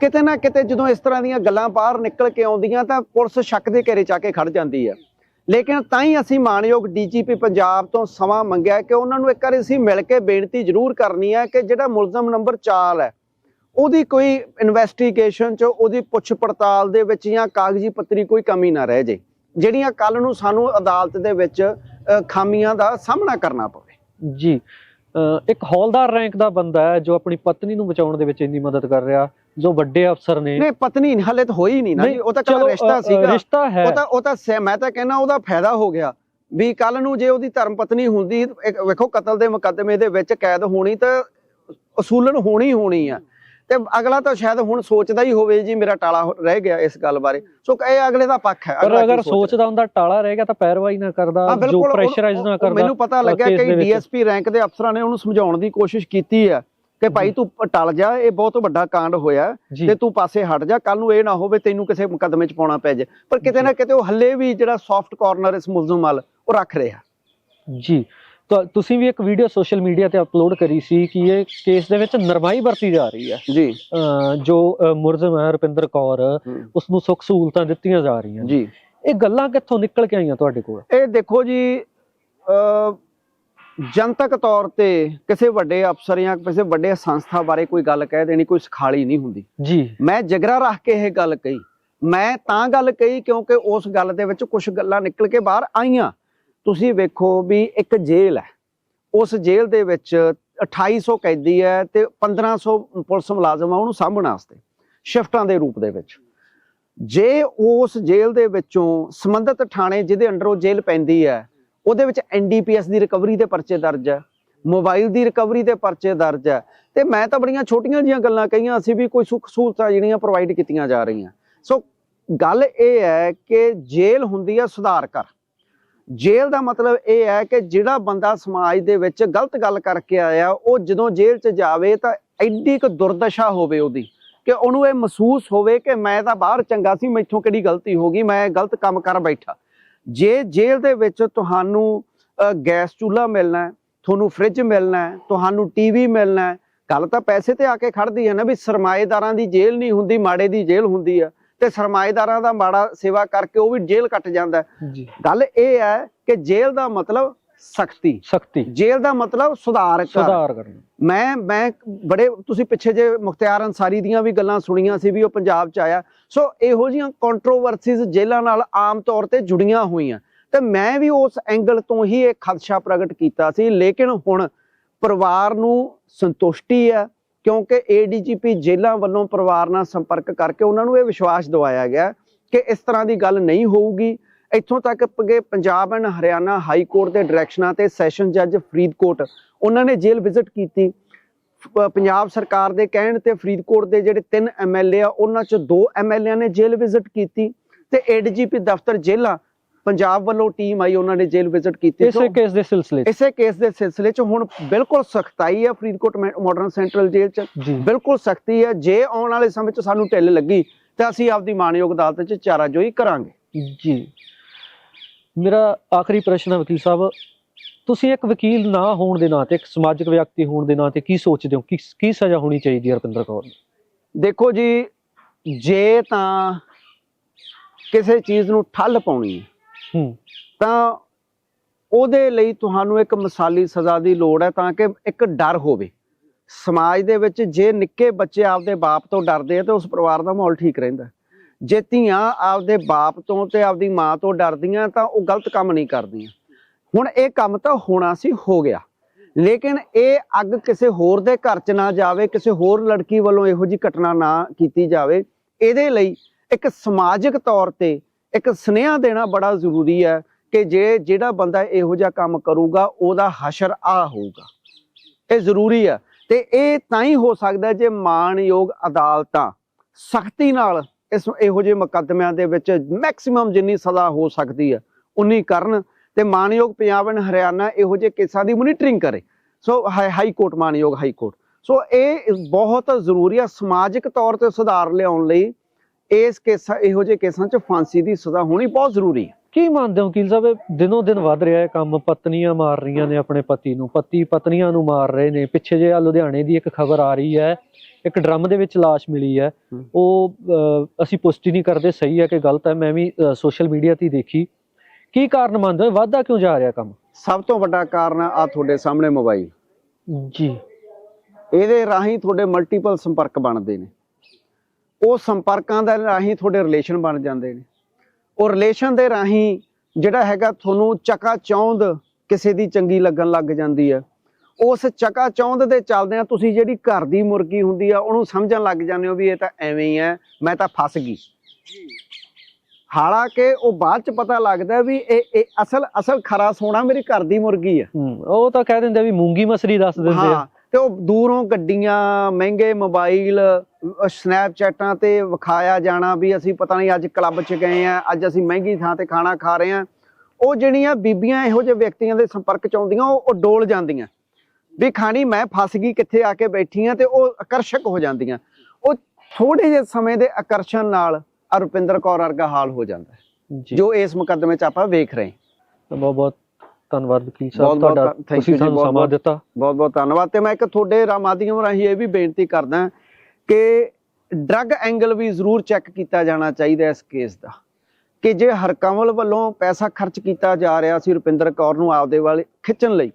ਕਿਤੇ ਨਾ ਕਿਤੇ ਜਦੋਂ ਇਸ ਤਰ੍ਹਾਂ ਦੀਆਂ ਗੱਲਾਂ ਬਾਹਰ ਨਿਕਲ ਕੇ ਆਉਂਦੀਆਂ ਤਾਂ ਪੁਲਿਸ ਸ਼ੱਕ ਦੇ ਘੇਰੇ ਚ ਕੇ ਖੜ ਜਾਂਦੀ ਹੈ। ਲੇਕਿਨ ਤਾਂ ਹੀ ਅਸੀਂ ਮਾਨਯੋਗ ਡੀਜੀਪੀ ਪੰਜਾਬ ਤੋਂ ਸਮਾਂ ਮੰਗਿਆ ਕਿ ਉਹਨਾਂ ਨੂੰ ਇੱਕ ਵਾਰੀ ਅਸੀਂ ਮਿਲ ਕੇ ਬੇਨਤੀ ਜ਼ਰੂਰ ਕਰਨੀ ਹੈ ਕਿ ਜਿਹੜਾ ਮੁਲਜ਼ਮ ਨੰਬਰ 4 ਹੈ, ਉਹਦੀ ਕੋਈ ਇਨਵੈਸਟੀਗੇਸ਼ਨ ਚ ਉਹਦੀ ਪੁੱਛ ਪੜਤਾਲ ਦੇ ਵਿੱਚ ਜਾਂ ਕਾਗਜ਼ੀ ਪੱਤਰੀ ਕੋਈ ਕਮੀ ਨਾ ਰਹਿ ਜੇ, ਜਿਹੜੀਆਂ ਕੱਲ ਨੂੰ ਸਾਨੂੰ ਅਦਾਲਤ ਦੇ ਵਿੱਚ ਖਾਮੀਆਂ ਦਾ ਸਾਹਮਣਾ ਕਰਨਾ ਪਵੇ। ਜੀ ਇੱਕ ਹੌਲਦਾਰ ਰੈਂਕ ਦਾ ਬੰਦਾ ਹੈ ਜੋ ਆਪਣੀ ਪਤਨੀ ਨੂੰ ਬਚਾਉਣ ਦੇ ਵਿੱਚ ਇੰਨੀ ਮਦਦ ਕਰ ਰਿਹਾ। ਜੋ ਵੱਡੇ ਅਫਸਰ ਨੇ ਨਹੀਂ ਪਤਨੀ ਹਲੇ ਤਾਂ ਹੋਈ ਨਹੀਂ ਨਾ ਉਹ ਤਾਂ ਚਲੋ ਰਿਸ਼ਤਾ ਸੀਗਾ। ਰਿਸ਼ਤਾ ਹੈ। ਉਹ ਤਾਂ ਉਹ ਤਾਂ ਮੈਂ ਤਾਂ ਕਹਿੰਦਾ ਉਹਦਾ ਫਾਇਦਾ ਹੋ ਗਿਆ। ਵੀ ਕੱਲ ਨੂੰ ਜੇ ਉਹਦੀ ਧਰਮ ਪਤਨੀ ਹੁੰਦੀ ਵੇਖੋ ਕਤਲ ਦੇ ਮੁਕੱਦਮੇ ਦੇ ਵਿੱਚ ਕੈਦ ਹੋਣੀ ਤਾਂ ਅਸੂਲਨ ਹੋਣੀ ਹੋਣੀ ਆ। ਤੇ ਅਗਲਾ ਤਾਂ ਸ਼ਾਇਦ ਹੁਣ ਸੋਚਦਾ ਹੀ ਹੋਵੇ ਜੀ ਮੇਰਾ ਟਾਲਾ ਰਹਿ ਗਿਆ ਇਸ ਗੱਲ ਬਾਰੇ। ਸੋ ਇਹ ਅਗਲੇ ਦਾ ਪੱਖ ਹੈ ਪਰ ਅਗਰ ਸੋਚਦਾ। ਹੁੰਦਾ ਟਾਲਾ ਰਹੇਗਾ ਤਾਂ ਪੈਰਵਾਈ ਨਾ ਕਰਦਾ ਜੋ ਪ੍ਰੈਸ਼ਰਾਈਜ਼ ਨਾ ਕਰਦਾ ਮੈਨੂੰ ਪਤਾ ਲੱਗਿਆ ਕਿ। ਡੀਐਸਪੀ ਰੈਂਕ ਦੇ ਅਫਸਰਾਂ ਨੇ ਉਹਨੂੰ ਸਮਝਾਉਣ ਦੀ ਕੋਸ਼ਿਸ਼ ਕੀਤੀ ਹੈ। ਕਿ ਭਾਈ ਤੂੰ ਟਲ ਜਾ ਇਹ ਬਹੁਤ ਵੱਡਾ ਕਾਂਡ ਹੋਇਆ। ਤੇ ਤੂੰ ਪਾਸੇ ਹਟ ਜਾ ਕੱਲ ਨੂੰ ਇਹ ਨਾ ਹੋਵੇ ਤੈਨੂੰ ਕਿਸੇ ਮੁਕੱਦਮੇ 'ਚ ਪਾਉਣਾ ਪੈ ਜਾਏ ਪਰ ਕਿਤੇ ਨਾ ਕਿਤੇ ਉਹ ਹੱਲੇ ਵੀ ਜਿਹੜਾ ਸੌਫਟ ਕਾਰਨਰ ਇਸ ਮੁਲਜ਼ਮ ਵੱਲ ਉਹ ਰੱਖ ਰਿਹਾ। ਜੀ। ਤਾਂ ਤੁਸੀਂ ਵੀ ਇੱਕ ਵੀਡੀਓ ਸੋਸ਼ਲ ਮੀਡੀਆ ਤੇ ਅਪਲੋਡ ਕਰੀ ਸੀ ਕਿ ਇਹ ਕੇਸ ਦੇ ਵਿੱਚ ਨਰਮਾਈ ਵਰਤੀ ਜਾ ਰਹੀ ਹੈ। ਜੀ। ਜੋ ਅ, ਮੁਲਜ਼ਮ ਹੈ ਰੁਪਿੰਦਰ ਕੌਰ ਉਸ ਨੂੰ ਸੁੱਖ ਸਹੂਲਤਾਂ ਦਿੱਤੀਆਂ ਜਾ ਰਹੀਆਂ। ਜੀ। ਇਹ ਗੱਲਾਂ ਕਿੱਥੋਂ ਨਿਕਲ ਕੇ ਆਈਆਂ ਤੁਹਾਡੇ ਕੋਲ? ਇਹ ਦੇਖੋ ਜੀ ਅ ਜਨਤਕ ਤੌਰ ਤੇ ਕਿਸੇ ਵੱਡੇ ਅਫਸਰ ਜਾਂ ਕਿਸੇ ਵੱਡੇ ਸੰਸਥਾ ਬਾਰੇ ਕੋਈ ਗੱਲ ਕਹਿ ਦੇਣੀ ਕੋਈ ਸਖਾਲੀ ਨਹੀਂ ਹੁੰਦੀ। ਜੀ। ਮੈਂ ਜਿਗਰਾ ਰੱਖ ਕੇ ਇਹ ਗੱਲ ਕਹੀ। ਮੈਂ ਤਾਂ ਗੱਲ ਕਹੀ ਕਿਉਂਕਿ ਉਸ ਗੱਲ ਦੇ ਵਿੱਚ ਕੁਝ ਗੱਲਾਂ ਨਿਕਲ ਕੇ ਬਾਹਰ ਆਈਆਂ। ਤੁਸੀਂ ਵੇਖੋ ਵੀ ਇੱਕ ਜੇਲ੍ਹ ਹੈ। ਉਸ ਜੇਲ੍ਹ ਦੇ ਵਿੱਚ 2800 ਕੈਦੀ ਹੈ ਤੇ 1500 ਪੁਲਿਸ ਮੁਲਾਜ਼ਮ ਆ ਉਹਨੂੰ ਸਾਂਭਣ ਵਾਸਤੇ ਸ਼ਿਫਟਾਂ ਦੇ ਰੂਪ ਦੇ ਵਿੱਚ। ਜੇ ਉਸ ਜੇਲ੍ਹ ਦੇ ਵਿੱਚੋਂ ਸੰਬੰਧਿਤ ਥਾਣੇ ਜਿਹਦੇ ਅੰਡਰ ਉਹ ਜੇਲ੍ਹ ਪੈਂਦੀ ਹੈ ਉਹਦੇ ਵਿੱਚ ਐਨਡੀਪੀਐਸ ਦੀ ਰਿਕਵਰੀ ਦੇ ਪਰਚੇ ਦਰਜ ਹੈ ਮੋਬਾਈਲ ਦੀ ਰਿਕਵਰੀ ਦੇ ਪਰਚੇ ਦਰਜ ਹੈ ਤੇ ਮੈਂ ਤਾਂ ਬੜੀਆਂ ਛੋਟੀਆਂ ਜੀਆਂ ਗੱਲਾਂ ਕਹੀਆਂ, ਅਸੀਂ ਵੀ ਕੋਈ ਸੁੱਖ ਸਹੂਲਤਾਂ ਜਿਹੜੀਆਂ ਪ੍ਰੋਵਾਈਡ ਕੀਤੀਆਂ ਜਾ ਰਹੀਆਂ। ਸੋ ਗੱਲ ਇਹ ਹੈ ਕਿ ਜੇਲ੍ਹ ਹੁੰਦੀ ਹੈ ਸੁਧਾਰ ਕਰ। ਜੇਲ੍ਹ ਦਾ ਮਤਲਬ ਇਹ ਹੈ ਕਿ ਜਿਹੜਾ ਬੰਦਾ ਸਮਾਜ ਦੇ ਵਿੱਚ ਗਲਤ ਗੱਲ ਕਰਕੇ ਆਇਆ, ਉਹ ਜਦੋਂ ਜੇਲ੍ਹ 'ਚ ਜਾਵੇ ਤਾਂ ਐਡੀ ਕੁ ਦੁਰਦਸ਼ਾ ਹੋਵੇ ਉਹਦੀ ਕਿ ਉਹਨੂੰ ਇਹ ਮਹਿਸੂਸ ਹੋਵੇ ਕਿ ਮੈਂ ਤਾਂ ਬਾਹਰ ਚੰਗਾ ਸੀ, ਮੈਥੋਂ ਕਿਹੜੀ ਗਲਤੀ ਹੋ ਗਈ, ਮੈਂ ਗਲਤ ਕੰਮ ਕਰ ਬੈਠਾ। ਜੇ ਜੇਲ੍ਹ ਦੇ ਵਿੱਚ ਤੁਹਾਨੂੰ ਗੈਸ ਚੁੱਲ੍ਹਾ ਮਿਲਣਾ ਤੁਹਾਨੂੰ ਫ੍ਰਿਜ ਮਿਲਣਾ ਤੁਹਾਨੂੰ ਟੀਵੀ ਮਿਲਣਾ ਗੱਲ ਤਾਂ ਪੈਸੇ ਤੇ ਆ ਕੇ ਖੜਦੀ ਹੈ ਨਾ ਵੀ ਸਰਮਾਏਦਾਰਾਂ ਦੀ ਜੇਲ੍ਹ ਨਹੀਂ ਹੁੰਦੀ ਮਾੜੇ ਦੀ ਜੇਲ੍ਹ ਹੁੰਦੀ ਆ ਤੇ ਸਰਮਾਏਦਾਰਾਂ ਦਾ ਮਾੜਾ ਸੇਵਾ ਕਰਕੇ ਉਹ ਵੀ ਜੇਲ੍ਹ ਕੱਟ ਜਾਂਦਾ ਗੱਲ ਇਹ ਹੈ ਕਿ ਜੇਲ੍ਹ ਦਾ ਮਤਲਬ ਸਖਤੀ। ਸਖਤੀ। ਜੇਲ੍ਹ ਦਾ ਮਤਲਬ ਸੁਧਾਰ ਕਰਨਾ। ਮੈਂ ਮੈਂ ਬੜੇ, ਤੁਸੀਂ ਪਿੱਛੇ ਜੇ ਮੁਖਤਿਆਰ ਅੰਸਾਰੀ ਦੀਆਂ ਵੀ ਗੱਲਾਂ ਸੁਣੀਆਂ ਸੀ ਵੀ ਉਹ ਪੰਜਾਬ ਚ ਆਇਆ। ਸੋ ਇਹੋ ਜੀਆਂ ਕੰਟਰੋਵਰਸੀਜ਼ ਜੇਲ੍ਹਾਂ ਨਾਲ ਆਮ ਤੌਰ ਤੇ ਜੁੜੀਆਂ ਹੋਈਆਂ। ਤੇ ਮੈਂ ਵੀ ਉਸ ਐਂਗਲ ਤੋਂ ਹੀ ਇਹ ਖਦਸ਼ਾ ਪ੍ਰਗਟ ਕੀਤਾ ਸੀ। ਲੇਕਿਨ ਹੁਣ ਪਰਿਵਾਰ ਨੂੰ ਸੰਤੁਸ਼ਟੀ ਹੈ, ਕਿਉਂਕਿ ਏਡੀਜੀਪੀ ਜੇਲ੍ਹਾਂ ਵੱਲੋਂ ਪਰਿਵਾਰ ਨਾਲ ਸੰਪਰਕ ਕਰਕੇ ਉਹਨਾਂ ਨੂੰ ਇਹ ਵਿਸ਼ਵਾਸ ਦਿਵਾਇਆ ਗਿਆ ਕਿ ਇਸ ਤਰ੍ਹਾਂ ਦੀ ਗੱਲ ਨਹੀਂ ਹੋਊਗੀ। ਇੱਥੋਂ ਤੱਕ ਕਿ Punjab and Haryana high court ਦੇ ਡਾਇਰੈਕਸ਼ਨਾਂ ਤੇ ਸੈਸ਼ਨ ਜੱਜ ਫਰੀਦਕੋਟ ਉਹਨਾਂ ਨੇ ਜੇਲ੍ਹ ਵਿਜ਼ਿਟ ਕੀਤੀ। ਪੰਜਾਬ ਸਰਕਾਰ ਦੇ ਕਹਿਣ ਤੇ ਫਰੀਦਕੋਟ ਦੇ ਜਿਹੜੇ ਤਿੰਨ ਐਮਐਲਏ ਆ ਉਹਨਾਂ ਚ ਦੋ ਐਮਐਲਏ ਨੇ ਜੇਲ੍ਹ ਵਿਜ਼ਿਟ ਕੀਤੀ ਤੇ ਏਡੀਜੀਪੀ ਦਫ਼ਤਰ ਜੇਲ੍ਹਾਂ ਪੰਜਾਬ ਵੱਲੋਂ ਟੀਮ ਆਈ ਉਹਨਾਂ ਨੇ ਜੇਲ੍ਹ ਵਿਜ਼ਿਟ ਕੀਤੀ। ਇਸੇ ਕੇਸ ਦੇ ਸਿਲਸਿਲੇ ਇਸੇ ਕੇਸ ਦੇ ਸਿਲਸਿਲੇ ਚ ਹੁਣ ਬਿਲਕੁਲ ਸਖਤਾਈ ਆ ਫਰੀਦਕੋਟ ਮਾਡਰਨ ਸੈਂਟਰਲ ਜੇਲ੍ਹ ਚ। ਜੀ। ਬਿਲਕੁਲ ਸਖਤੀ ਹੈ ਜੇ ਆਉਣ ਵਾਲੇ ਸਮੇਂ 'ਚ ਸਾਨੂੰ ਢਿੱਲ ਲੱਗੀ ਤਾਂ ਅਸੀਂ ਆਪਦੀ ਮਾਨਯੋਗ ਅਦਾਲਤ 'ਚ ਚਾਰਾਜੋਈ ਕਰਾਂਗੇ। ਜੀ। ਮੇਰਾ ਆਖਰੀ ਪ੍ਰਸ਼ਨ ਹੈ ਵਕੀਲ ਸਾਹਿਬ ਤੁਸੀਂ ਇੱਕ ਵਕੀਲ ਨਾ ਹੋਣ ਦੇ ਨਾਤੇ ਇੱਕ ਸਮਾਜਿਕ ਵਿਅਕਤੀ ਹੋਣ ਦੇ ਨਾਤੇ ਕੀ ਸੋਚਦੇ ਹੋ? ਕਿ ਕੀ ਸਜ਼ਾ ਹੋਣੀ ਚਾਹੀਦੀ ਹੈ ਰੁਪਿੰਦਰ ਕੌਰ ਨੂੰ ਦੇਖੋ ਜੀ ਜੇ ਤਾਂ ਕਿਸੇ ਚੀਜ਼ ਨੂੰ ਠੱਲ ਪਾਉਣੀ ਹੈ ਹੂੰ। ਤਾਂ ਉਹਦੇ ਲਈ ਤੁਹਾਨੂੰ ਇੱਕ ਮਿਸਾਲੀ ਸਜ਼ਾ ਦੀ ਲੋੜ ਹੈ ਤਾਂ ਕਿ ਇੱਕ ਡਰ ਹੋਵੇ। ਸਮਾਜ ਦੇ ਵਿੱਚ ਜੇ ਨਿੱਕੇ ਬੱਚੇ ਆਪਦੇ ਬਾਪ ਤੋਂ ਡਰਦੇ ਆ ਤੇ ਉਸ ਪਰਿਵਾਰ ਦਾ ਮਾਹੌਲ ਠੀਕ ਰਹਿੰਦਾ। ਜੇ ਧੀਆਂ ਆਪਦੇ ਬਾਪ ਤੋਂ ਤੇ ਆਪਦੀ ਮਾਂ ਤੋਂ ਡਰਦੀਆਂ ਤਾਂ ਉਹ ਗਲਤ ਕੰਮ ਨਹੀਂ ਕਰਦੀਆਂ। ਹੁਣ ਇਹ ਕੰਮ ਤਾਂ ਹੋਣਾ ਸੀ, ਹੋ ਗਿਆ। ਲੇਕਿਨ ਇਹ ਅੱਗ ਕਿਸੇ ਹੋਰ ਦੇ ਘਰ 'ਚ ਨਾ ਜਾਵੇ, ਕਿਸੇ ਹੋਰ ਲੜਕੀ ਵੱਲੋਂ ਇਹੋ ਜੀ ਘਟਨਾ ਨਾ ਕੀਤੀ ਜਾਵੇ, ਇਹਦੇ ਲਈ ਇੱਕ ਸਮਾਜਿਕ ਤੌਰ ਤੇ ਇੱਕ ਸੁਨੇਹਾ ਦੇਣਾ ਬੜਾ ਜ਼ਰੂਰੀ ਹੈ ਕਿ ਜੇ ਜਿਹੜਾ ਬੰਦਾ ਇਹੋ ਜਿਹਾ ਕੰਮ ਕਰੂਗਾ, ਉਹਦਾ ਹਸ਼ਰ ਆ ਹੋਊਗਾ। ਇਹ ਜ਼ਰੂਰੀ ਹੈ ਤੇ ਇਹ ਤਾਂ ਹੀ ਹੋ ਸਕਦਾ ਹੈ ਜੇ ਮਾਣਯੋਗ ਅਦਾਲਤਾਂ ਸਖਤੀ ਨਾਲ ਇਸ ਇਹੋ ਜਿਹੇ ਮੁਕੱਦਮਿਆਂ ਦੇ ਵਿੱਚ ਮੈਕਸਿਮਮ ਜਿੰਨੀ ਸਜ਼ਾ ਹੋ ਸਕਦੀ ਹੈ, ਉਨੀ ਕਰਨ ਤੇ ਮਾਣਯੋਗ ਪੰਜਾਬ ਐਂਡ ਹਰਿਆਣਾ ਇਹੋ ਜਿਹੇ ਕੇਸਾਂ ਦੀ ਮੋਨੀਟਰਿੰਗ ਕਰੇ। ਸੋ ਹਾਈ ਕੋਰਟ ਮਾਣਯੋਗ ਹਾਈ ਕੋਰਟ ਸੋ ਇਹ ਬਹੁਤ ਜ਼ਰੂਰੀ ਹੈ ਸਮਾਜਿਕ ਤੌਰ ਤੇ ਸੁਧਾਰ ਲਿਆਉਣ ਲਈ। ਇਸ ਕੇਸਾਂ ਇਹੋ ਜਿਹੇ ਕੇਸਾਂ 'ਚ ਫਾਂਸੀ ਦੀ ਸਜ਼ਾ ਹੋਣੀ ਬਹੁਤ ਜ਼ਰੂਰੀ ਹੈ ਕੀ ਮੰਨਦੇ ਹੋ ਵਕੀਲ ਸਾਹਿਬ? ਦਿਨੋਂ ਦਿਨ ਵੱਧ ਰਿਹਾ ਹੈ ਕੰਮ। ਪਤਨੀਆਂ ਮਾਰ ਰਹੀਆਂ ਨੇ ਆਪਣੇ ਪਤੀ ਨੂੰ। ਪਤੀ ਪਤਨੀਆਂ ਨੂੰ ਮਾਰ ਰਹੇ ਨੇ। ਪਿੱਛੇ ਜੇ ਆ ਲੁਧਿਆਣੇ ਦੀ ਇੱਕ ਖਬਰ ਆ ਰਹੀ ਹੈ। ਇੱਕ ਡਰਮ ਦੇ ਵਿੱਚ ਲਾਸ਼ ਮਿਲੀ ਹੈ। ਉਹ ਅਸੀਂ ਪੁਸ਼ਟੀ ਨਹੀਂ ਕਰਦੇ। ਸਹੀ ਹੈ ਕਿ ਗਲਤ ਹੈ? ਮੈਂ ਵੀ ਸੋਸ਼ਲ ਮੀਡੀਆ ਤੇ ਦੇਖੀ। ਕੀ ਕਾਰਨ ਮੰਨਦੇ ਹੋ? ਵਾਧਾ ਕਿਉਂ ਜਾ ਰਿਹਾ ਕੰਮ? ਸਭ ਤੋਂ ਵੱਡਾ ਕਾਰਨ ਆ ਤੁਹਾਡੇ ਸਾਹਮਣੇ ਮੋਬਾਈਲ। ਜੀ। ਇਹਦੇ ਰਾਹੀਂ ਤੁਹਾਡੇ ਮਲਟੀਪਲ ਸੰਪਰਕ ਬਣਦੇ ਨੇ। ਉਹ ਸੰਪਰਕਾਂ ਦੇ ਰਾਹੀਂ ਤੁਹਾਡੇ ਰਿਲੇਸ਼ਨ ਬਣ ਜਾਂਦੇ ਨੇ। ਉਹ ਰਿਲੇਸ਼ਨ ਦੇ ਰਾਹੀਂ ਜਿਹੜਾ ਹੈਗਾ ਤੁਹਾਨੂੰ ਚਕਾ ਚੌਂਦ ਕਿਸੇ ਦੀ ਚੰਗੀ ਲੱਗਣ ਲੱਗ ਜਾਂਦੀ ਹੈ ਉਸ ਚਕਾ ਚੌਂਦ ਦੇ ਚੱਲਦਿਆਂ ਤੁਸੀਂ ਜਿਹੜੀ ਘਰ ਦੀ ਮੁਰਗੀ ਹੁੰਦੀ ਆ ਉਹਨੂੰ ਸਮਝਣ ਲੱਗ ਜਾਂਦੇ ਹੋ ਵੀ ਇਹ ਤਾਂ ਐਵੇਂ ਹੀ ਹੈ ਮੈਂ ਤਾਂ ਫਸ ਗਈ। ਹਾਲਾਂਕਿ ਉਹ ਬਾਅਦ ਚ ਪਤਾ ਲੱਗਦਾ ਵੀ ਇਹ ਇਹ ਅਸਲ ਅਸਲ ਖਰਾ ਸੋਨਾ ਮੇਰੀ ਘਰ ਦੀ ਮੁਰਗੀ ਹਮ, ਉਹ ਤਾਂ ਕਹਿ ਦਿੰਦੇ ਆ ਵੀ ਮੂੰਗੀ ਮਸਰੀ ਦੱਸ ਦਿੰਦੇ ਆ। ਤੇ ਉਹ ਦੂਰੋਂ ਗੱਡੀਆਂ ਮਹਿੰਗੇ ਮੋਬਾਈਲ ਸਨੈਪਚੈਟਾਂ ਤੇ ਵਿਖਾਇਆ ਜਾਣਾ ਵੀ ਅਸੀਂ ਪਤਾ ਨਹੀਂ ਅੱਜ ਕਲੱਬ 'ਚ ਗਏ ਆ ਅੱਜ ਅਸੀਂ ਮਹਿੰਗੀ ਥਾਂ ਤੇ ਖਾਣਾ ਖਾ ਰਹੇ ਆ। ਉਹ ਜਿਹੜੀਆਂ ਬੀਬੀਆਂ ਇਹੋ ਜਿਹੇ ਵਿਅਕਤੀਆਂ ਦੇ ਸੰਪਰਕ 'ਚ ਆਉਂਦੀਆਂ ਉਹ ਉਹ ਡੋਲ ਜਾਂਦੀਆਂ। ਵੀ ਖਾਣੀ ਮੈਂ ਫਸ ਗਈ ਕਿੱਥੇ ਆ ਕੇ ਬੈਠੀ ਆ ਤੇ ਉਹ ਆਕਰਸ਼ਕ ਹੋ ਜਾਂਦੀਆਂ। ਉਹ ਥੋੜੇ ਜਿਹੇ ਸਮੇਂ ਦੇ ਆਕਰਸ਼ਣ ਨਾਲ ਰੁਪਿੰਦਰ ਕੌਰ ਵਰਗਾ ਹਾਲ ਹੋ ਜਾਂਦਾ ਹੈ, ਜੀ। ਇਸ ਮੁਕੱਦਮੇ 'ਚ ਆਪਾਂ ਵੇਖ ਰਹੇ ਹਾਂ। ਬਹੁਤ ਬਹੁਤ ਧੰਨਵਾਦ ਵਕੀਲ ਸਾਹਿਬ ਤੁਹਾਡਾ ਤੁਸੀਂ ਸਾਨੂੰ ਸਮਾਂ। ਦਿੱਤਾ। ਬਹੁਤ ਬਹੁਤ ਧੰਨਵਾਦ। ਤੇ ਮੈਂ ਇੱਕ ਤੁਹਾਡੇ ਰਾ- ਮਾਧਿਅਮ ਰਾਹੀਂ ਇਹ ਵੀ ਬੇਨਤੀ ਕਰਦਾ ਕਿ ਡਰੱਗ ਐਂਗਲ ਵੀ ਜ਼ਰੂਰ ਚੈੱਕ ਕੀਤਾ ਜਾਣਾ ਚਾਹੀਦਾ ਇਸ ਕੇਸ ਦਾ। ਕਿ ਜੇ ਹਰਕਮਲ ਵੱਲੋਂ ਪੈਸਾ ਖਰਚ ਕੀਤਾ ਜਾ ਰਿਹਾ ਸੀ ਰੁਪਿੰਦਰ ਕੌਰ ਨੂੰ ਆਪਦੇ ਵੱਲ ਖਿੱਚਣ ਲਈ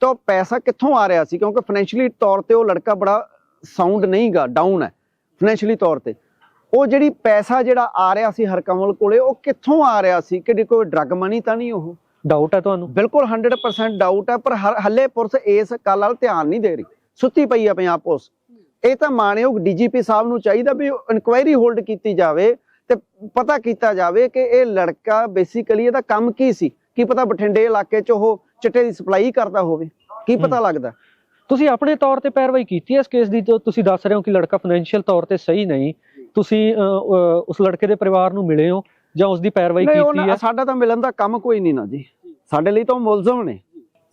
ਤਾਂ ਪੈਸਾ ਕਿੱਥੋਂ ਆ ਰਿਹਾ ਸੀ? ਕਿਉਂਕਿ ਫਾਈਨੈਂਸ਼ੀਅਲੀ ਤੌਰ ਤੇ ਉਹ ਲੜਕਾ ਬੜਾ ਸਾਊਂਡ ਨਹੀਂਗਾ ਡਾਊਨ ਹੈ। ਫਾਈਨੈਂਸ਼ੀਅਲੀ ਤੌਰ ਤੇ। ਉਹ ਜਿਹੜੀ ਪੈਸਾ ਜਿਹੜਾ ਆ ਰਿਹਾ ਸੀ ਹਰਕਮਲ ਕੋਲੇ ਉਹ ਕਿੱਥੋਂ ਆ ਰਿਹਾ ਸੀ? ਕਿ ਕੋਈ ਡਰੱਗ ਮਨੀ ਤਾਂ ਨਹੀਂ ਉਹ? ਡਾਊਟ ਹੈ ਤੁਹਾਨੂੰ? ਬਿਲਕੁਲ 100% ਡਾਊਟ ਹੈ ਪਰ ਹੱਲੇ ਪੁਲਿਸ ਇਸ ਗੱਲ ਵੱਲ ਧਿਆਨ ਨਹੀਂ ਦੇ ਰਹੀ। ਸੁੱਤੀ ਪਈ ਹੈ ਪੰਜਾਬ ਪੁਲਿਸ। ਇਹ ਤਾਂ ਮਾਣਯੋਗ ਡੀਜੀਪੀ ਸਾਹਿਬ ਨੂੰ ਚਾਹੀਦਾ ਵੀ ਇਨਕੁਆਇਰੀ ਹੋਲਡ ਕੀਤੀ ਜਾਵੇ ਤੇ ਪਤਾ ਕੀਤਾ ਜਾਵੇ ਕਿ ਇਹ ਲੜਕਾ ਬੇਸਿਕਲੀ ਇਹਦਾ ਕੰਮ ਕੀ ਸੀ? ਕੀ ਪਤਾ ਬਠਿੰਡੇ ਇਲਾਕੇ 'ਚ ਉਹ ਚਿੱਟੇ ਦੀ ਸਪਲਾਈ ਕਰਦਾ ਹੋਵੇ? ਕੀ ਪਤਾ ਲੱਗਦਾ? ਤੁਸੀਂ ਆਪਣੇ ਤੌਰ ਤੇ ਪੈਰਵਾਈ ਕੀਤੀ ਹੈ ਇਸ ਕੇਸ ਦੀ? ਜੋ ਤੁਸੀਂ ਦੱਸ ਰਹੇ ਹੋ ਕਿ ਲੜਕਾ ਫਾਈਨੈਂਸ਼ੀਅਲ ਤੌਰ ਤੇ ਸਹੀ ਨਹੀਂ ਤੁਸੀਂ ਉਸ ਲੜਕੇ ਦੇ ਪਰਿਵਾਰ ਨੂੰ ਮਿਲੇ ਹੋ ਜਾਂ ਉਸ ਦੀ ਪੈਰਵਾਈ ਕੀਤੀ ਹੈ? ਸਾਡਾ ਤਾਂ ਮਿਲਣ ਦਾ ਕੰਮ ਕੋਈ ਨਹੀਂ ਨਾ ਜੀ। ਸਾਡੇ ਲਈ ਤਾਂ ਮੁਲਜ਼ਮ ਨੇ।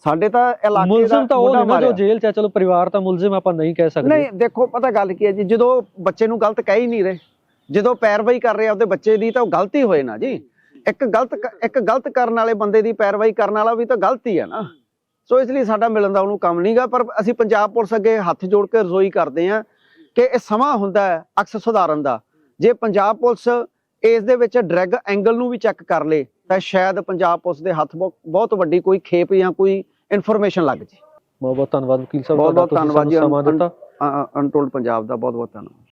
ਸਾਡੇ ਤਾਂ ਇਲਾਕੇ ਦਾ ਮੁਲਜ਼ਮ ਤਾਂ ਉਹ ਨੇ ਜੋ। ਜੇਲ੍ਹ ਚ ਹੈ, ਚਲੋ ਪਰਿਵਾਰ ਤਾਂ ਮੁਲਜ਼ਮ ਆਪਾਂ ਨਹੀਂ ਕਹਿ ਸਕਦੇ। ਨਹੀਂ ਦੇਖੋ ਪਤਾ ਗੱਲ ਕੀ ਹੈ ਜੀ ਜਦੋਂ ਬੱਚੇ ਨੂੰ ਗਲਤ ਕਹਿ ਹੀ ਨਹੀਂ ਰਹੇ ਜਦੋਂ ਪੈਰਵਾਈ ਕਰ ਰਹੇ ਆ ਉਹਦੇ ਬੱਚੇ ਦੀ ਤਾਂ ਉਹ ਗਲਤੀ ਹੋਏ ਨਾ ਜੀ। ਇੱਕ ਗਲਤ ਇੱਕ ਗਲਤ ਕਰਨ ਵਾਲੇ ਬੰਦੇ ਦੀ ਪੈਰਵਾਈ ਕਰਨ ਵਾਲਾ ਵੀ ਤਾਂ ਗਲਤੀ ਹੈ ਨਾ। ਸੋ ਇਸ ਲਈ ਸਾਡਾ ਮਿਲਣ ਦਾ ਉਹਨੂੰ ਕੰਮ ਨਹੀਂਗਾ ਪਰ ਅਸੀਂ ਪੰਜਾਬ ਪੁਲਿਸ ਅੱਗੇ ਹੱਥ ਜੋੜ ਕੇ ਰਜ਼ੋਈ ਕਰਦੇ ਹਾਂ। ਕਿ ਇਹ ਸਮਾਂ ਹੁੰਦਾ ਹੈ ਅਕਸ ਸੁਧਾਰਨ ਦਾ। ਜੇ ਪੰਜਾਬ ਪੁਲਿਸ ਇਸ ਦੇ ਵਿੱਚ ਡਰੈਗ ਐਂਗਲ ਨੂੰ ਵੀ ਚੈੱਕ ਕਰ ਲੇ ਤਾਂ ਸ਼ਾਇਦ ਪੰਜਾਬ ਪੁਲਿਸ ਦੇ ਹੱਥ ਬਹੁ- ਬਹੁਤ ਵੱਡੀ ਕੋਈ ਖੇਪ ਜਾਂ ਕੋਈ ਇਨਫੋਰਮੇਸ਼ਨ ਲੱਗ ਜੇ। ਬਹੁਤ ਬਹੁਤ ਧੰਨਵਾਦ ਵਕੀਲ ਸਾਹਿਬ ਬਹੁਤ ਬਹੁਤ ਧੰਨਵਾਦ ਜੀ। ਅਨਟੋਲਡ ਪੰਜਾਬ ਦਾ ਬਹੁਤ ਬਹੁਤ ਧੰਨਵਾਦ।